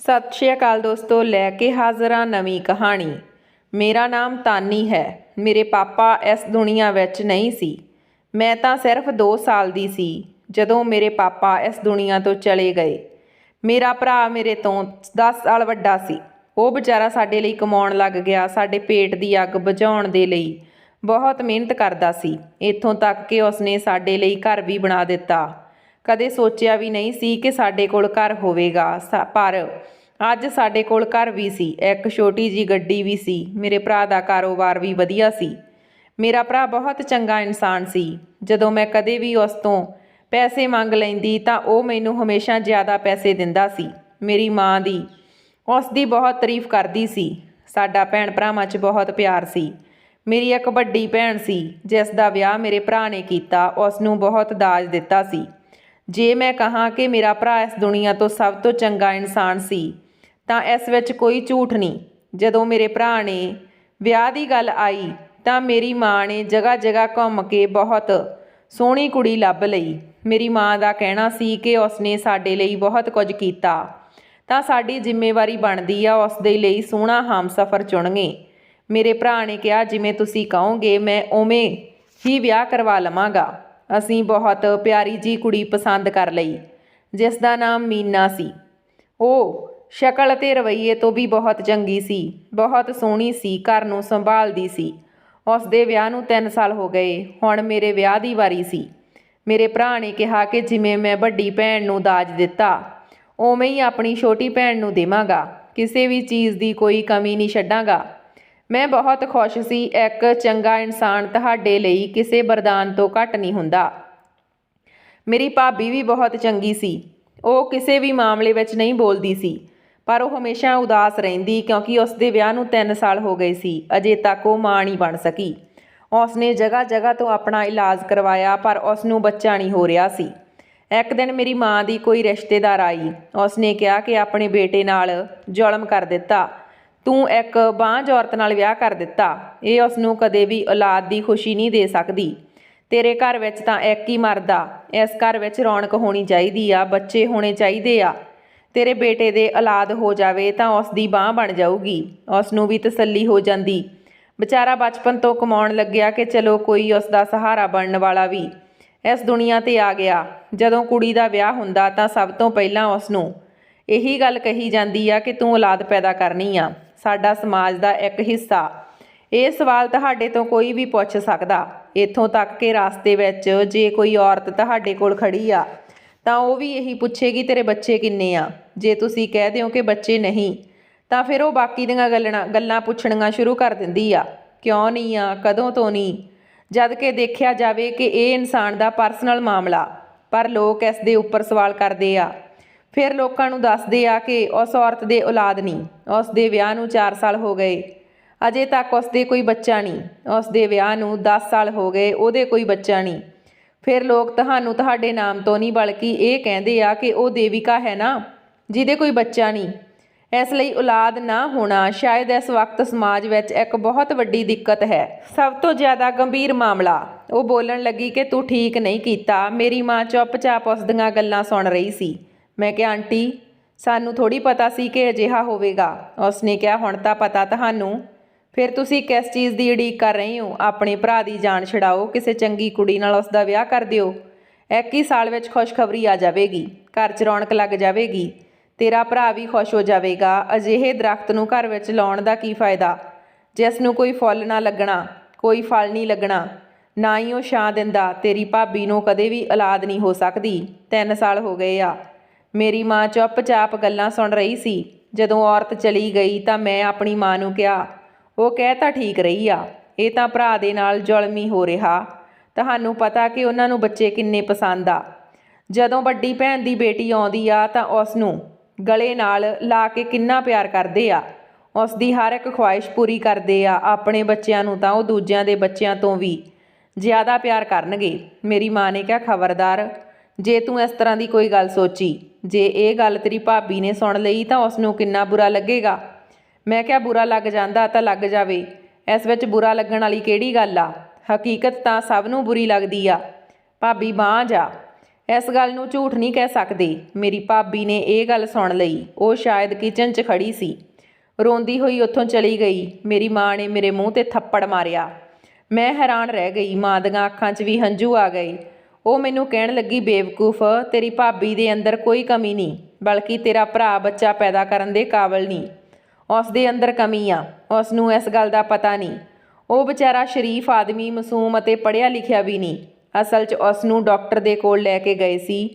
ਸਤਿ ਸ਼੍ਰੀ ਅਕਾਲ ਦੋਸਤੋ, ਲੈ ਕੇ ਹਾਜ਼ਰਾਂ ਨਵੀਂ ਕਹਾਣੀ। ਮੇਰਾ ਨਾਮ ਤਾਨੀ ਹੈ। ਮੇਰੇ ਪਾਪਾ ਇਸ ਦੁਨੀਆ ਵਿੱਚ ਨਹੀਂ ਸੀ। ਮੈਂ ਤਾਂ ਸਿਰਫ 2 ਸਾਲ ਦੀ ਸੀ, ਜਦੋਂ ਮੇਰੇ ਪਾਪਾ ਇਸ ਦੁਨੀਆ ਤੋਂ ਚਲੇ ਗਏ। ਮੇਰਾ ਭਰਾ ਮੇਰੇ ਤੋਂ 10 ਸਾਲ ਵੱਡਾ ਸੀ। ਉਹ ਵਿਚਾਰਾ ਸਾਡੇ ਲਈ ਕਮਾਉਣ ਲੱਗ ਗਿਆ, ਸਾਡੇ ਪੇਟ ਦੀ ਅੱਗ ਬੁਝਾਉਣ ਦੇ ਲਈ ਬਹੁਤ ਮਿਹਨਤ ਕਰਦਾ ਸੀ। ਇੱਥੋਂ ਤੱਕ ਕਿ ਉਸਨੇ ਸਾਡੇ ਲਈ ਘਰ ਵੀ ਬਣਾ ਦਿੱਤਾ। ਕਦੇ ਸੋਚਿਆ ਵੀ ਨਹੀਂ ਸੀ ਕਿ ਸਾਡੇ ਕੋਲ ਘਰ ਹੋਵੇਗਾ। ਸਾ- ਪਰ ਅੱਜ ਸਾਡੇ ਕੋਲ ਘਰ ਵੀ ਸੀ, ਇੱਕ ਛੋਟੀ ਜੀ ਗੱਡੀ ਵੀ ਸੀ, ਮੇਰੇ ਭਰਾ ਦਾ ਕਾਰੋਬਾਰ ਵੀ ਵਧੀਆ ਸੀ। ਮੇਰਾ ਭਰਾ ਬਹੁਤ ਚੰਗਾ ਇਨਸਾਨ ਸੀ। ਜਦੋਂ ਮੈਂ ਕਦੇ ਵੀ ਉਸ ਤੋਂ ਪੈਸੇ ਮੰਗ ਲੈਂਦੀ ਤਾਂ ਉਹ ਮੈਨੂੰ ਹਮੇਸ਼ਾ ਜ਼ਿਆਦਾ ਪੈਸੇ ਦਿੰਦਾ ਸੀ। ਮੇਰੀ ਮਾਂ ਦੀ ਉਸ ਦੀ ਬਹੁਤ ਤਾਰੀਫ ਕਰਦੀ ਸੀ। ਸਾਡਾ ਭੈਣ ਭਰਾਵਾਂ 'ਚ ਬਹੁਤ ਪਿਆਰ ਸੀ। ਮੇਰੀ ਇੱਕ ਵੱਡੀ ਭੈਣ ਸੀ, ਜਿਸ ਦਾ ਵਿਆਹ ਮੇਰੇ ਭਰਾ ਨੇ ਕੀਤਾ, ਉਸ ਨੂੰ ਬਹੁਤ ਦਾਜ ਦਿੱਤਾ ਸੀ। ਜੇ ਮੈਂ ਕਹਾਂ ਕਿ ਮੇਰਾ ਭਰਾ ਇਸ ਦੁਨੀਆ ਤੋਂ ਸਭ ਤੋਂ ਚੰਗਾ ਇਨਸਾਨ ਸੀ, ਤਾਂ ਇਸ ਵਿੱਚ ਕੋਈ ਝੂਠ ਨਹੀਂ। ਜਦੋਂ ਮੇਰੇ ਭਰਾ ਨੇ ਵਿਆਹ ਦੀ ਗੱਲ ਆਈ, ਤਾਂ ਮੇਰੀ ਮਾਂ ਨੇ ਜਗ੍ਹਾ ਜਗ੍ਹਾ ਘੁੰਮ ਕੇ ਬਹੁਤ ਸੋਹਣੀ ਕੁੜੀ ਲੱਭ ਲਈ। ਮੇਰੀ ਮਾਂ ਦਾ ਕਹਿਣਾ ਸੀ ਕਿ ਉਸਨੇ ਸਾਡੇ ਲਈ ਬਹੁਤ ਕੁਝ ਕੀਤਾ, ਤਾਂ ਸਾਡੀ ਜ਼ਿੰਮੇਵਾਰੀ ਬਣਦੀ ਆ ਉਸ ਦੇ ਲਈ ਸੋਹਣਾ ਹਮਸਫਰ ਚੁਣਗੇ। ਮੇਰੇ ਭਰਾ ਨੇ ਕਿਹਾ, ਜਿਵੇਂ ਤੁਸੀਂ ਕਹੋਗੇ, ਮੈਂ ਉਵੇਂ ਹੀ ਵਿਆਹ ਕਰਵਾ ਲਵਾਂਗਾ। ਅਸੀਂ ਬਹੁਤ ਪਿਆਰੀ ਜੀ ਕੁੜੀ ਪਸੰਦ ਕਰ ਲਈ, ਜਿਸ ਦਾ ਨਾਮ ਮੀਨਾ ਸੀ। ਉਹ ਸ਼ਕਲ ਅਤੇ ਰਵੱਈਏ ਤੋਂ ਵੀ ਬਹੁਤ ਚੰਗੀ ਸੀ, ਬਹੁਤ ਸੋਹਣੀ ਸੀ, ਘਰ ਨੂੰ ਸੰਭਾਲਦੀ ਸੀ। ਉਸ ਦੇ ਵਿਆਹ ਨੂੰ 3 ਸਾਲ ਹੋ ਗਏ, ਹੁਣ ਮੇਰੇ ਵਿਆਹ ਦੀ ਵਾਰੀ ਸੀ। ਮੇਰੇ ਭਰਾ ਨੇ ਕਿਹਾ ਕਿ ਜਿਵੇਂ ਮੈਂ ਵੱਡੀ ਭੈਣ ਨੂੰ ਦਾਜ ਦਿੱਤਾ, ਉਵੇਂ ਹੀ ਆਪਣੀ ਛੋਟੀ ਭੈਣ ਨੂੰ ਦੇਵਾਂਗਾ, ਕਿਸੇ ਵੀ ਚੀਜ਼ ਦੀ ਕੋਈ ਕਮੀ ਨਹੀਂ ਛੱਡਾਂਗਾ। ਮੈਂ ਬਹੁਤ ਖੁਸ਼ ਸੀ, ਇੱਕ ਚੰਗਾ ਇਨਸਾਨ ਤੁਹਾਡੇ ਲਈ ਕਿਸੇ ਵਰਦਾਨ ਤੋਂ ਘੱਟ ਨਹੀਂ ਹੁੰਦਾ। ਮੇਰੀ ਭਾਬੀ ਵੀ ਬਹੁਤ ਚੰਗੀ ਸੀ। ਉਹ ਕਿਸੇ ਵੀ ਮਾਮਲੇ ਵਿੱਚ ਨਹੀਂ ਬੋਲਦੀ ਸੀ, ਪਰ ਉਹ ਹਮੇਸ਼ਾ ਉਦਾਸ ਰਹਿੰਦੀ ਕਿਉਂਕਿ ਉਸ ਦੇ ਵਿਆਹ ਨੂੰ 3 ਸਾਲ ਹੋ ਗਏ ਸੀ, ਅਜੇ ਤੱਕ ਉਹ ਮਾਂ ਨਹੀਂ ਬਣ ਸਕੀ। ਉਸ ਨੇ ਜਗ੍ਹਾ ਜਗ੍ਹਾ ਤੋਂ ਆਪਣਾ ਇਲਾਜ ਕਰਵਾਇਆ, ਪਰ ਉਸ ਨੂੰ ਬੱਚਾ ਨਹੀਂ ਹੋ ਰਿਹਾ ਸੀ। ਇੱਕ ਦਿਨ ਮੇਰੀ ਮਾਂ ਦੀ ਕੋਈ ਰਿਸ਼ਤੇਦਾਰ ਆਈ। ਉਸ ਨੇ ਕਿਹਾ ਕਿ ਆਪਣੇ ਬੇਟੇ ਨਾਲ ਜ਼ੁਲਮ ਕਰ ਦਿੱਤਾ। ਤੂੰ ਇੱਕ ਬਾਂਝ ਔਰਤ ਨਾਲ ਵਿਆਹ ਕਰ ਦਿੱਤਾ। ਇਹ ਉਸ ਨੂੰ ਕਦੇ ਵੀ ਔਲਾਦ ਦੀ ਖੁਸ਼ੀ ਨਹੀਂ ਦੇ ਸਕਦੀ। ਤੇਰੇ ਘਰ ਵਿੱਚ ਤਾਂ ਇੱਕ ਹੀ ਮਰਦਾ ਇਸ ਘਰ ਵਿੱਚ ਰੌਣਕ ਹੋਣੀ ਚਾਹੀਦੀ ਆ, ਬੱਚੇ ਹੋਣੇ ਚਾਹੀਦੇ ਆ। ਤੇਰੇ ਬੇਟੇ ਦੇ ਔਲਾਦ ਹੋ ਜਾਵੇ ਤਾਂ ਉਸ ਦੀ ਬਾਹ ਬਣ ਜਾਊਗੀ। ਉਸ ਨੂੰ ਵੀ ਤਸੱਲੀ ਹੋ ਜਾਂਦੀ। ਵਿਚਾਰਾ ਬਚਪਨ ਤੋਂ ਕਮਾਉਣ ਲੱਗਿਆ ਕਿ ਚਲੋ ਕੋਈ ਉਸ ਦਾ ਸਹਾਰਾ ਬਣਨ ਵਾਲਾ ਵੀ। ਇਸ ਦੁਨੀਆ ਤੇ ਆ ਗਿਆ। ਜਦੋਂ ਕੁੜੀ ਦਾ ਵਿਆਹ ਹੁੰਦਾ ਤਾਂ ਸਭ ਤੋਂ ਪਹਿਲਾਂ ਉਸ ਨੂੰ ਇਹੀ ਗੱਲ ਕਹੀ ਜਾਂਦੀ ਆ ਕਿ ਤੂੰ ਔਲਾਦ ਪੈਦਾ ਕਰਨੀ ਆ। ਸਾਡਾ ਸਮਾਜ ਦਾ ਇੱਕ ਹਿੱਸਾ। ਇਹ ਸਵਾਲ ਤੁਹਾਡੇ ਤੋਂ ਕੋਈ ਵੀ ਪੁੱਛ ਸਕਦਾ। ਇੱਥੋਂ ਤੱਕ ਕਿ ਰਾਸਤੇ ਵਿੱਚ ਜੇ ਕੋਈ ਔਰਤ ਤੁਹਾਡੇ ਕੋਲ ਖੜੀ ਆ, ਤਾਂ ਉਹ ਵੀ ਇਹੀ ਪੁੱਛੇਗੀ, ਤੇਰੇ ਬੱਚੇ ਕਿੰਨੇ ਆ? ਜੇ ਤੁਸੀਂ ਕਹਿ ਦਿਓ ਕਿ ਬੱਚੇ ਨਹੀਂ, ਤਾਂ ਫਿਰ ਉਹ ਬਾਕੀ ਦੀਆਂ ਗੱਲਾਂ ਗੱਲਾਂ ਪੁੱਛਣੀਆਂ ਸ਼ੁਰੂ ਕਰ ਦਿੰਦੀ ਆ। ਕਿਉਂ ਨਹੀਂ ਆ? ਕਦੋਂ ਤੋਂ ਨਹੀਂ? ਜਦ ਕਿ ਦੇਖਿਆ ਜਾਵੇ ਕਿ ਇਹ ਇਨਸਾਨ ਦਾ ਪਰਸਨਲ ਮਾਮਲਾ, ਪਰ ਲੋਕ ਇਸ ਦੇ ਉੱਪਰ ਸਵਾਲ ਕਰਦੇ ਆ। ਫਿਰ ਲੋਕਾਂ ਨੂੰ ਦੱਸਦੇ ਆ ਕਿ ਉਸ ਔਰਤ ਦੇ ਔਲਾਦ ਨਹੀਂ, ਉਸ ਦੇ ਵਿਆਹ ਨੂੰ 4 ਸਾਲ ਹੋ ਗਏ। ਅਜੇ ਤੱਕ ਉਸ ਦੇ ਕੋਈ ਬੱਚਾ ਨਹੀਂ, ਉਸ ਦੇ ਵਿਆਹ ਨੂੰ 10 ਸਾਲ ਹੋ ਗਏ, ਉਹਦੇ ਕੋਈ ਬੱਚਾ ਨਹੀਂ। ਫਿਰ ਲੋਕ ਤੁਹਾਨੂੰ ਤੁਹਾਡੇ ਨਾਮ ਤੋਂ ਨਹੀਂ, ਬਲਕਿ ਇਹ ਕਹਿੰਦੇ ਆ ਕਿ ਉਹ ਦੇਵਿਕਾ ਹੈ ਨਾ, ਜਿਹਦੇ ਕੋਈ ਬੱਚਾ ਨਹੀਂ। ਇਸ ਲਈ ਔਲਾਦ ਨਾ ਹੋਣਾ ਸ਼ਾਇਦ ਇਸ ਵਕਤ ਸਮਾਜ ਵਿੱਚ ਇੱਕ ਬਹੁਤ ਵੱਡੀ ਦਿੱਕਤ ਹੈ। ਸਭ ਤੋਂ ਜ਼ਿਆਦਾ ਗੰਭੀਰ ਮਾਮਲਾ, ਉਹ ਬੋਲਣ ਲੱਗੀ ਕਿ ਤੂੰ ਠੀਕ ਨਹੀਂ ਕੀਤਾ, ਮੇਰੀ ਮਾਂ ਚੁੱਪਚਾਪ ਉਸ ਦੀਆਂ ਗੱਲਾਂ ਸੁਣ ਰਹੀ ਸੀ। ਮੈਂ ਕਿਹਾ, ਆਂਟੀ, ਸਾਨੂੰ ਥੋੜੀ ਪਤਾ ਸੀ ਕਿ ਅਜਿਹਾ ਹੋਵੇਗਾ। ਉਸਨੇ ਕਿਹਾ, ਹੁਣ ਤਾਂ ਪਤਾ ਤੁਹਾਨੂੰ। ਫਿਰ ਤੁਸੀਂ ਕਿਸ ਚੀਜ਼ ਦੀ ਉਡੀਕ ਕਰ ਰਹੇ ਹੋ? ਆਪਣੇ ਭਰਾ ਦੀ ਜਾਨ ਛਡਾਓ। ਕਿਸੇ ਚੰਗੀ ਕੁੜੀ ਨਾਲ ਉਸ ਦਾ ਵਿਆਹ ਕਰ ਦਿਓ। ਇੱਕ ਹੀ ਸਾਲ ਵਿੱਚ ਖੁਸ਼ਖਬਰੀ ਆ ਜਾਵੇਗੀ। ਘਰ 'ਚ ਰੌਣਕ ਲੱਗ ਜਾਵੇਗੀ। ਤੇਰਾ ਭਰਾ ਵੀ ਖੁਸ਼ ਹੋ ਜਾਵੇਗਾ। ਅਜਿਹੇ ਦਰਖਤ ਨੂੰ ਘਰ ਵਿੱਚ ਲਾਉਣ ਦਾ ਕੀ ਫਾਇਦਾ? ਜਿਸ ਨੂੰ ਕੋਈ ਫੁੱਲ ਨਾ ਲੱਗਣਾ, ਕੋਈ ਫਲ ਨਹੀਂ ਲੱਗਣਾ। ਨਾ ਹੀ ਉਹ ਛਾਂ ਦਿੰਦਾ। ਤੇਰੀ ਭਾਬੀ ਨੂੰ ਕਦੇ ਵੀ ਔਲਾਦ ਨਹੀਂ ਹੋ ਸਕਦੀ। 3 ਸਾਲ ਹੋ ਗਏ ਆ। ਮੇਰੀ ਮਾਂ ਚੁੱਪਚਾਪ ਗੱਲਾਂ ਸੁਣ ਰਹੀ ਸੀ। ਜਦੋਂ ਔਰਤ ਚਲੀ ਗਈ ਤਾਂ ਮੈਂ ਆਪਣੀ ਮਾਂ ਨੂੰ ਕਿਹਾ, ਉਹ ਕਹਿ ਤਾਂ ਠੀਕ ਰਹੀ ਆ, ਇਹ ਤਾਂ ਭਰਾ ਦੇ ਨਾਲ ਜ਼ੁਲਮੀ ਹੋ ਰਿਹਾ। ਤੁਹਾਨੂੰ ਪਤਾ ਕਿ ਉਹਨਾਂ ਨੂੰ ਬੱਚੇ ਕਿੰਨੇ ਪਸੰਦ ਆ। ਜਦੋਂ ਵੱਡੀ ਭੈਣ ਦੀ ਬੇਟੀ ਆਉਂਦੀ ਆ ਤਾਂ ਉਸ ਨੂੰ ਗਲੇ ਨਾਲ ਲਾ ਕੇ ਕਿੰਨਾ ਪਿਆਰ ਕਰਦੇ ਆ। ਉਸ ਦੀ ਹਰ ਇੱਕ ਖੁਆਇਸ਼ ਪੂਰੀ ਕਰਦੇ ਆ, ਆਪਣੇ ਬੱਚਿਆਂ ਨੂੰ ਤਾਂ ਉਹ ਦੂਜਿਆਂ ਦੇ ਬੱਚਿਆਂ ਤੋਂ ਵੀ ਜ਼ਿਆਦਾ ਪਿਆਰ ਕਰਨਗੇ। ਮੇਰੀ ਮਾਂ ਨੇ ਕਿਹਾ, ਖਬਰਦਾਰ ਜੇ ਤੂੰ ਇਸ ਤਰ੍ਹਾਂ ਦੀ ਕੋਈ ਗੱਲ ਸੋਚੀ, ਜੇ ਇਹ ਗੱਲ ਤੇਰੀ ਭਾਬੀ ਨੇ ਸੁਣ ਲਈ ਤਾਂ ਉਸ ਨੂੰ ਕਿੰਨਾ ਬੁਰਾ ਲੱਗੇਗਾ। ਮੈਂ ਕਿਹਾ, ਬੁਰਾ ਲੱਗ ਜਾਂਦਾ ਤਾਂ ਲੱਗ ਜਾਵੇ। ਇਸ ਵਿੱਚ ਬੁਰਾ ਲੱਗਣ ਵਾਲੀ ਕਿਹੜੀ ਗੱਲ ਆ? ਹਕੀਕਤ ਤਾਂ ਸਭ ਨੂੰ ਬੁਰੀ ਲੱਗਦੀ ਆ। ਭਾਬੀ ਬਾਂਝ ਜਾ। ਇਸ ਗੱਲ ਨੂੰ ਝੂਠ ਨਹੀਂ ਕਹਿ ਸਕਦੇ। ਮੇਰੀ ਭਾਬੀ ਨੇ ਇਹ ਗੱਲ ਸੁਣ ਲਈ। ਉਹ ਸ਼ਾਇਦ ਕਿਚਨ 'ਚ ਖੜੀ ਸੀ। ਰੋਂਦੀ ਹੋਈ ਉੱਥੋਂ ਚਲੀ ਗਈ। ਮੇਰੀ ਮਾਂ ਨੇ ਮੇਰੇ ਮੂੰਹ ਤੇ ਥੱਪੜ ਮਾਰਿਆ। ਮੈਂ ਹੈਰਾਨ ਰਹਿ ਗਈ। ਮਾਂ ਦੀਆਂ ਅੱਖਾਂ 'ਚ ਵੀ ਹੰਝੂ ਆ ਗਏ। ਉਹ ਮੈਨੂੰ ਕਹਿਣ ਲੱਗੀ, ਬੇਵਕੂਫ, ਤੇਰੀ ਭਾਬੀ ਦੇ ਅੰਦਰ ਕੋਈ ਕਮੀ ਨਹੀਂ, ਬਲਕਿ ਤੇਰਾ ਭਰਾ ਬੱਚਾ ਪੈਦਾ ਕਰਨ ਦੇ ਕਾਬਲ ਨਹੀਂ। ਉਸ ਦੇ ਅੰਦਰ ਕਮੀ ਆ, ਉਸ ਨੂੰ ਇਸ ਗੱਲ ਦਾ ਪਤਾ ਨਹੀਂ। ਉਹ ਵਿਚਾਰਾ ਸ਼ਰੀਫ ਆਦਮੀ, ਮਾਸੂਮ ਅਤੇ ਪੜ੍ਹਿਆ ਲਿਖਿਆ ਵੀ ਨਹੀਂ। ਅਸਲ 'ਚ ਉਸ ਨੂੰ ਡਾਕਟਰ ਦੇ ਕੋਲ ਲੈ ਕੇ ਗਏ ਸੀ।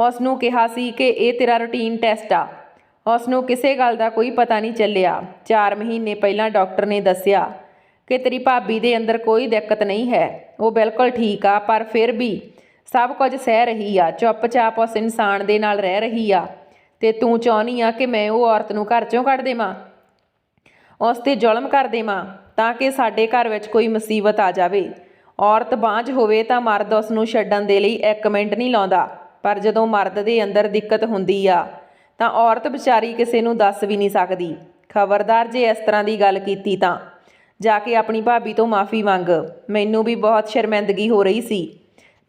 ਉਸ ਨੂੰ ਕਿਹਾ ਸੀ ਕਿ ਇਹ ਤੇਰਾ ਰੂਟੀਨ ਟੈਸਟ ਆ। ਉਸ ਨੂੰ ਕਿਸੇ ਗੱਲ ਦਾ ਕੋਈ ਪਤਾ ਨਹੀਂ ਚੱਲਿਆ। 4 ਮਹੀਨੇ ਪਹਿਲਾਂ ਡਾਕਟਰ ਨੇ ਦੱਸਿਆ ਕਿ ਤੇਰੀ ਭਾਬੀ ਦੇ ਅੰਦਰ ਕੋਈ ਦਿੱਕਤ ਨਹੀਂ ਹੈ। ਉਹ ਬਿਲਕੁਲ ਠੀਕ ਆ, ਪਰ ਫਿਰ ਵੀ ਸਭ ਕੁਝ ਸਹਿ ਰਹੀ ਆ, ਚੁੱਪਚਾਪ ਉਸ ਇਨਸਾਨ ਦੇ ਨਾਲ ਰਹਿ ਰਹੀ ਆ। ਤੇ ਤੂੰ ਚਾਹਨੀ ਆ ਕਿ ਮੈਂ ਉਹ ਔਰਤ ਨੂੰ ਘਰ ਚੋਂ ਕੱਢ ਦੇਵਾਂ? ਉਸ ਤੇ ਜ਼ੁਲਮ ਕਰ ਦੇਵਾਂ ਤਾਂ ਕਿ ਸਾਡੇ ਘਰ ਵਿੱਚ ਕੋਈ ਮੁਸੀਬਤ ਆ ਜਾਵੇ। ਔਰਤ ਬਾਂਝ ਹੋਵੇ ਤਾਂ ਮਰਦ ਉਸ ਨੂੰ ਛੱਡਣ ਦੇ ਲਈ ਇੱਕ ਮਿੰਟ ਨਹੀਂ ਲਾਉਂਦਾ, ਪਰ ਜਦੋਂ ਮਰਦ ਦੇ ਅੰਦਰ ਦਿੱਕਤ ਹੁੰਦੀ ਆ, ਤਾਂ ਔਰਤ ਵਿਚਾਰੀ ਕਿਸੇ ਨੂੰ ਦੱਸ ਵੀ ਨਹੀਂ ਸਕਦੀ। ਖਬਰਦਾਰ ਜੇ ਇਸ ਤਰ੍ਹਾਂ ਦੀ ਗੱਲ ਕੀਤੀ ਤਾਂ। ਜਾ ਕੇ ਆਪਣੀ ਭਾਬੀ ਤੋਂ ਮਾਫੀ ਮੰਗ। ਮੈਨੂੰ ਵੀ ਬਹੁਤ ਸ਼ਰਮਿੰਦਗੀ ਹੋ ਰਹੀ ਸੀ।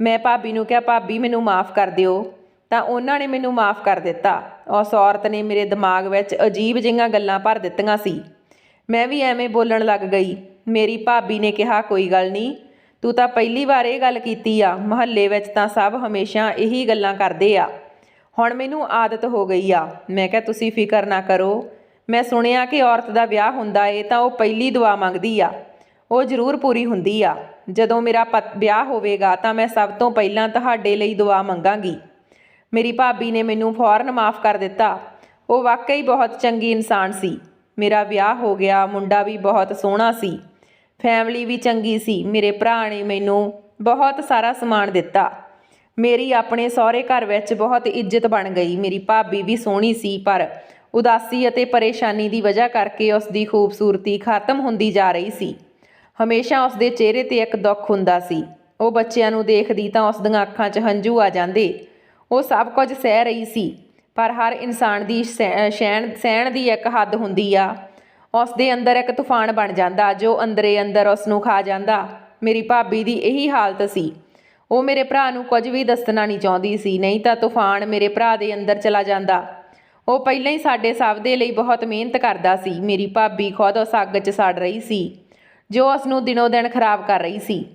ਮੈਂ ਭਾਬੀ ਨੂੰ ਕਿਹਾ, ਭਾਬੀ, ਮੈਨੂੰ ਮਾਫ ਕਰ ਦਿਓ। ਤਾਂ ਉਹਨਾਂ ਨੇ ਮੈਨੂੰ ਮਾਫ ਕਰ ਦਿੱਤਾ। ਉਸ ਔਰਤ ਨੇ ਮੇਰੇ ਦਿਮਾਗ ਵਿੱਚ ਅਜੀਬ ਜਿਹੀਆਂ ਗੱਲਾਂ ਭਰ ਦਿੱਤੀਆਂ ਸੀ। ਮੈਂ ਵੀ ਐਵੇਂ ਬੋਲਣ ਲੱਗ ਗਈ। ਮੇਰੀ ਭਾਬੀ ਨੇ ਕਿਹਾ, ਕੋਈ ਗੱਲ ਨਹੀਂ, ਤੂੰ ਤਾਂ ਪਹਿਲੀ ਵਾਰ ਇਹ ਗੱਲ ਕੀਤੀ ਆ। ਮਹੱਲੇ ਵਿੱਚ ਤਾਂ ਸਭ ਹਮੇਸ਼ਾ ਇਹੀ ਗੱਲਾਂ ਕਰਦੇ ਆ। ਹੁਣ ਮੈਨੂੰ ਆਦਤ ਹੋ ਗਈ ਆ। ਮੈਂ ਕਿਹਾ, ਤੁਸੀਂ ਫਿਕਰ ਨਾ ਕਰੋ। ਮੈਂ ਸੁਣਿਆ ਕਿ ਔਰਤ ਦਾ ਵਿਆਹ ਹੁੰਦਾ ਏ, ਤਾਂ ਉਹ ਪਹਿਲੀ ਦੁਆ ਮੰਗਦੀ ਆ। ਉਹ ਜ਼ਰੂਰ ਪੂਰੀ ਹੁੰਦੀ ਆ। ਜਦੋਂ ਮੇਰਾ ਪਤ- ਵਿਆਹ ਹੋਵੇਗਾ ਤਾਂ ਮੈਂ ਸਭ ਤੋਂ ਪਹਿਲਾਂ ਤੁਹਾਡੇ ਲਈ ਦੁਆ ਮੰਗਾਂਗੀ। ਮੇਰੀ ਭਾਬੀ ਨੇ ਮੈਨੂੰ ਫੌਰਨ ਮਾਫ ਕਰ ਦਿੱਤਾ। ਉਹ ਵਾਕਈ ਬਹੁਤ ਚੰਗੀ ਇਨਸਾਨ ਸੀ। ਮੇਰਾ ਵਿਆਹ ਹੋ ਗਿਆ, ਮੁੰਡਾ ਵੀ ਬਹੁਤ ਸੋਹਣਾ ਸੀ। ਫੈਮਿਲੀ ਵੀ ਚੰਗੀ ਸੀ। ਮੇਰੇ ਭਰਾ ਨੇ ਮੈਨੂੰ ਬਹੁਤ ਸਾਰਾ ਸਮਾਨ ਦਿੱਤਾ। ਮੇਰੀ ਆਪਣੇ ਸਹੁਰੇ ਘਰ ਵਿੱਚ ਬਹੁਤ ਇੱਜ਼ਤ ਬਣ ਗਈ। ਮੇਰੀ ਭਾਬੀ ਵੀ ਸੋਹਣੀ ਸੀ, ਪਰ ਉਦਾਸੀ ਅਤੇ ਪਰੇਸ਼ਾਨੀ ਦੀ ਵਜ੍ਹਾ ਕਰਕੇ ਉਸ ਦੀ ਖੂਬਸੂਰਤੀ ਖਤਮ ਹੁੰਦੀ ਜਾ ਰਹੀ ਸੀ। ਹਮੇਸ਼ਾ ਉਸ ਦੇ ਚਿਹਰੇ ਤੇ ਇੱਕ ਦੁੱਖ ਹੁੰਦਾ ਸੀ। ਉਹ ਬੱਚਿਆਂ ਨੂੰ ਦੇਖਦੀ ਤਾਂ ਉਸ ਦੀਆਂ ਅੱਖਾਂ 'ਚ ਹੰਝੂ ਆ ਜਾਂਦੇ। ਉਹ ਸਭ ਕੁਝ ਸਹਿ ਰਹੀ ਸੀ, ਪਰ ਹਰ ਇਨਸਾਨ ਦੀ ਸਹਿ- ਸਹਿਣ ਸਹਿਣ ਦੀ ਇੱਕ ਹੱਦ ਹੁੰਦੀ ਆ। ਉਸ ਦੇ ਅੰਦਰ ਇੱਕ ਤੂਫਾਨ ਬਣ ਜਾਂਦਾ, ਜੋ ਅੰਦਰੇ ਅੰਦਰ ਉਸ ਨੂੰ ਖਾ ਜਾਂਦਾ। ਮੇਰੀ ਭਾਬੀ ਦੀ ਇਹੀ ਹਾਲਤ ਸੀ। ਉਹ ਮੇਰੇ ਭਰਾ ਨੂੰ ਕੁਝ ਵੀ ਦੱਸਣਾ ਨਹੀਂ ਚਾਹੁੰਦੀ ਸੀ, ਨਹੀਂ ਤਾਂ ਤੂਫਾਨ ਮੇਰੇ ਭਰਾ ਦੇ ਅੰਦਰ ਚਲਾ ਜਾਂਦਾ। ਉਹ ਪਹਿਲਾਂ ਹੀ ਸਾਡੇ ਸਭ ਦੇ ਲਈ ਬਹੁਤ ਮਿਹਨਤ ਕਰਦਾ ਸੀ। ਮੇਰੀ ਭਾਬੀ ਖੁਦ ਉਸ ਅੱਗ 'ਚ ਸੜ ਰਹੀ ਸੀ। ਜੋ ਉਸ ਨੂੰ ਦਿਨੋ ਦਿਨ ਖਰਾਬ ਕਰ ਰਹੀ ਸੀ।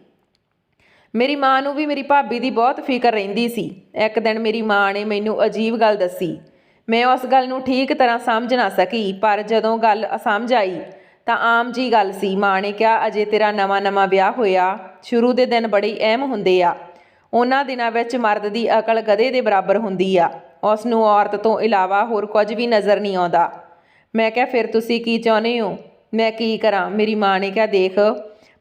ਮੇਰੀ ਮਾਂ ਨੂੰ ਵੀ ਮੇਰੀ ਭਾਬੀ ਦੀ ਬਹੁਤ ਫਿਕਰ ਰਹਿੰਦੀ ਸੀ। ਇੱਕ ਦਿਨ ਮੇਰੀ ਮਾਂ ਨੇ ਮੈਨੂੰ ਅਜੀਬ ਗੱਲ ਦੱਸੀ। ਮੈਂ ਉਸ ਗੱਲ ਨੂੰ ਠੀਕ ਤਰ੍ਹਾਂ ਸਮਝ ਨਾ ਸਕੀ, ਪਰ ਜਦੋਂ ਗੱਲ ਸਮਝ ਆਈ, ਤਾਂ ਆਮ ਜੀ ਗੱਲ ਸੀ। ਮਾਂ ਨੇ ਕਿਹਾ, ਅਜੇ ਤੇਰਾ ਨਵਾਂ-ਨਵਾਂ ਵਿਆਹ ਹੋਇਆ। ਸ਼ੁਰੂ ਦੇ ਦਿਨ ਬੜੇ ਅਹਿਮ ਹੁੰਦੇ ਆ। ਉਹਨਾਂ ਦਿਨਾਂ ਵਿੱਚ ਮਰਦ ਦੀ ਅਕਲ ਗਧੇ ਦੇ ਬਰਾਬਰ ਹੁੰਦੀ ਆ। ਉਸ ਨੂੰ ਔਰਤ ਤੋਂ ਇਲਾਵਾ ਹੋਰ ਕੁਝ ਵੀ ਨਜ਼ਰ ਨਹੀਂ ਆਉਂਦਾ। ਮੈਂ ਕਿਹਾ, ਫਿਰ ਤੁਸੀਂ ਕੀ ਚਾਹੁੰਦੇ ਹੋ? ਮੈਂ ਕੀ ਕਰਾਂ? ਮੇਰੀ ਮਾਂ ਨੇ ਕਿਹਾ, ਦੇਖ,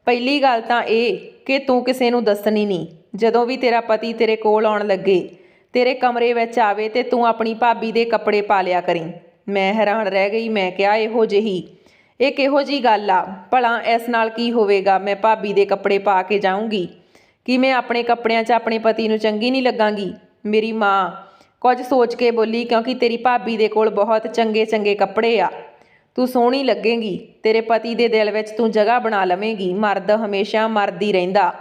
ਪਹਿਲੀ ਗੱਲ ਤਾਂ ਇਹ ਕਿ ਤੂੰ ਕਿਸੇ ਨੂੰ ਦੱਸਣੀ ਨਹੀਂ। ਜਦੋਂ ਵੀ ਤੇਰਾ ਪਤੀ ਤੇਰੇ ਕੋਲ ਆਉਣ ਲੱਗੇ, ਤੇਰੇ ਕਮਰੇ ਵਿੱਚ ਆਵੇ ਤੇ ਤੂੰ ਆਪਣੀ ਭਾਬੀ ਦੇ ਕੱਪੜੇ ਪਾ ਲਿਆ ਕਰੀਂ। ਮੈਂ ਹੈਰਾਨ ਰਹਿ ਗਈ, ਮੈਂ ਕਿਹਾ, ਇਹੋ ਜਿਹੀ, ਇਹ ਕਿਹੋ ਜੀ ਗੱਲ ਆ? ਭਲਾ ਇਸ ਨਾਲ ਕੀ ਹੋਵੇਗਾ? ਮੈਂ ਭਾਬੀ ਦੇ ਕੱਪੜੇ ਪਾ ਕੇ ਜਾਊਂਗੀ। ਕਿ ਮੈਂ ਆਪਣੇ ਕੱਪੜਿਆਂ 'ਚ ਆਪਣੇ ਪਤੀ ਨੂੰ ਚੰਗੀ ਨਹੀਂ ਲੱਗਾਂਗੀ? ਮੇਰੀ ਮਾਂ ਕੁਝ ਸੋਚ ਕੇ ਬੋਲੀ, ਕਿਉਂਕਿ ਤੇਰੀ ਭਾਬੀ ਦੇ ਕੋਲ ਬਹੁਤ ਚੰਗੇ ਚੰਗੇ ਕੱਪੜੇ ਆ। ਤੂੰ ਸੋਹਣੀ ਲੱਗੇਗੀ, ਤੇਰੇ ਪਤੀ ਦੇ ਦਿਲ ਵਿੱਚ ਤੂੰ ਜਗ੍ਹਾ ਬਣਾ ਲਵੇਂਗੀ, ਮਰਦ ਹਮੇਸ਼ਾ ਮਰਦੀ ਰਹਿੰਦਾ।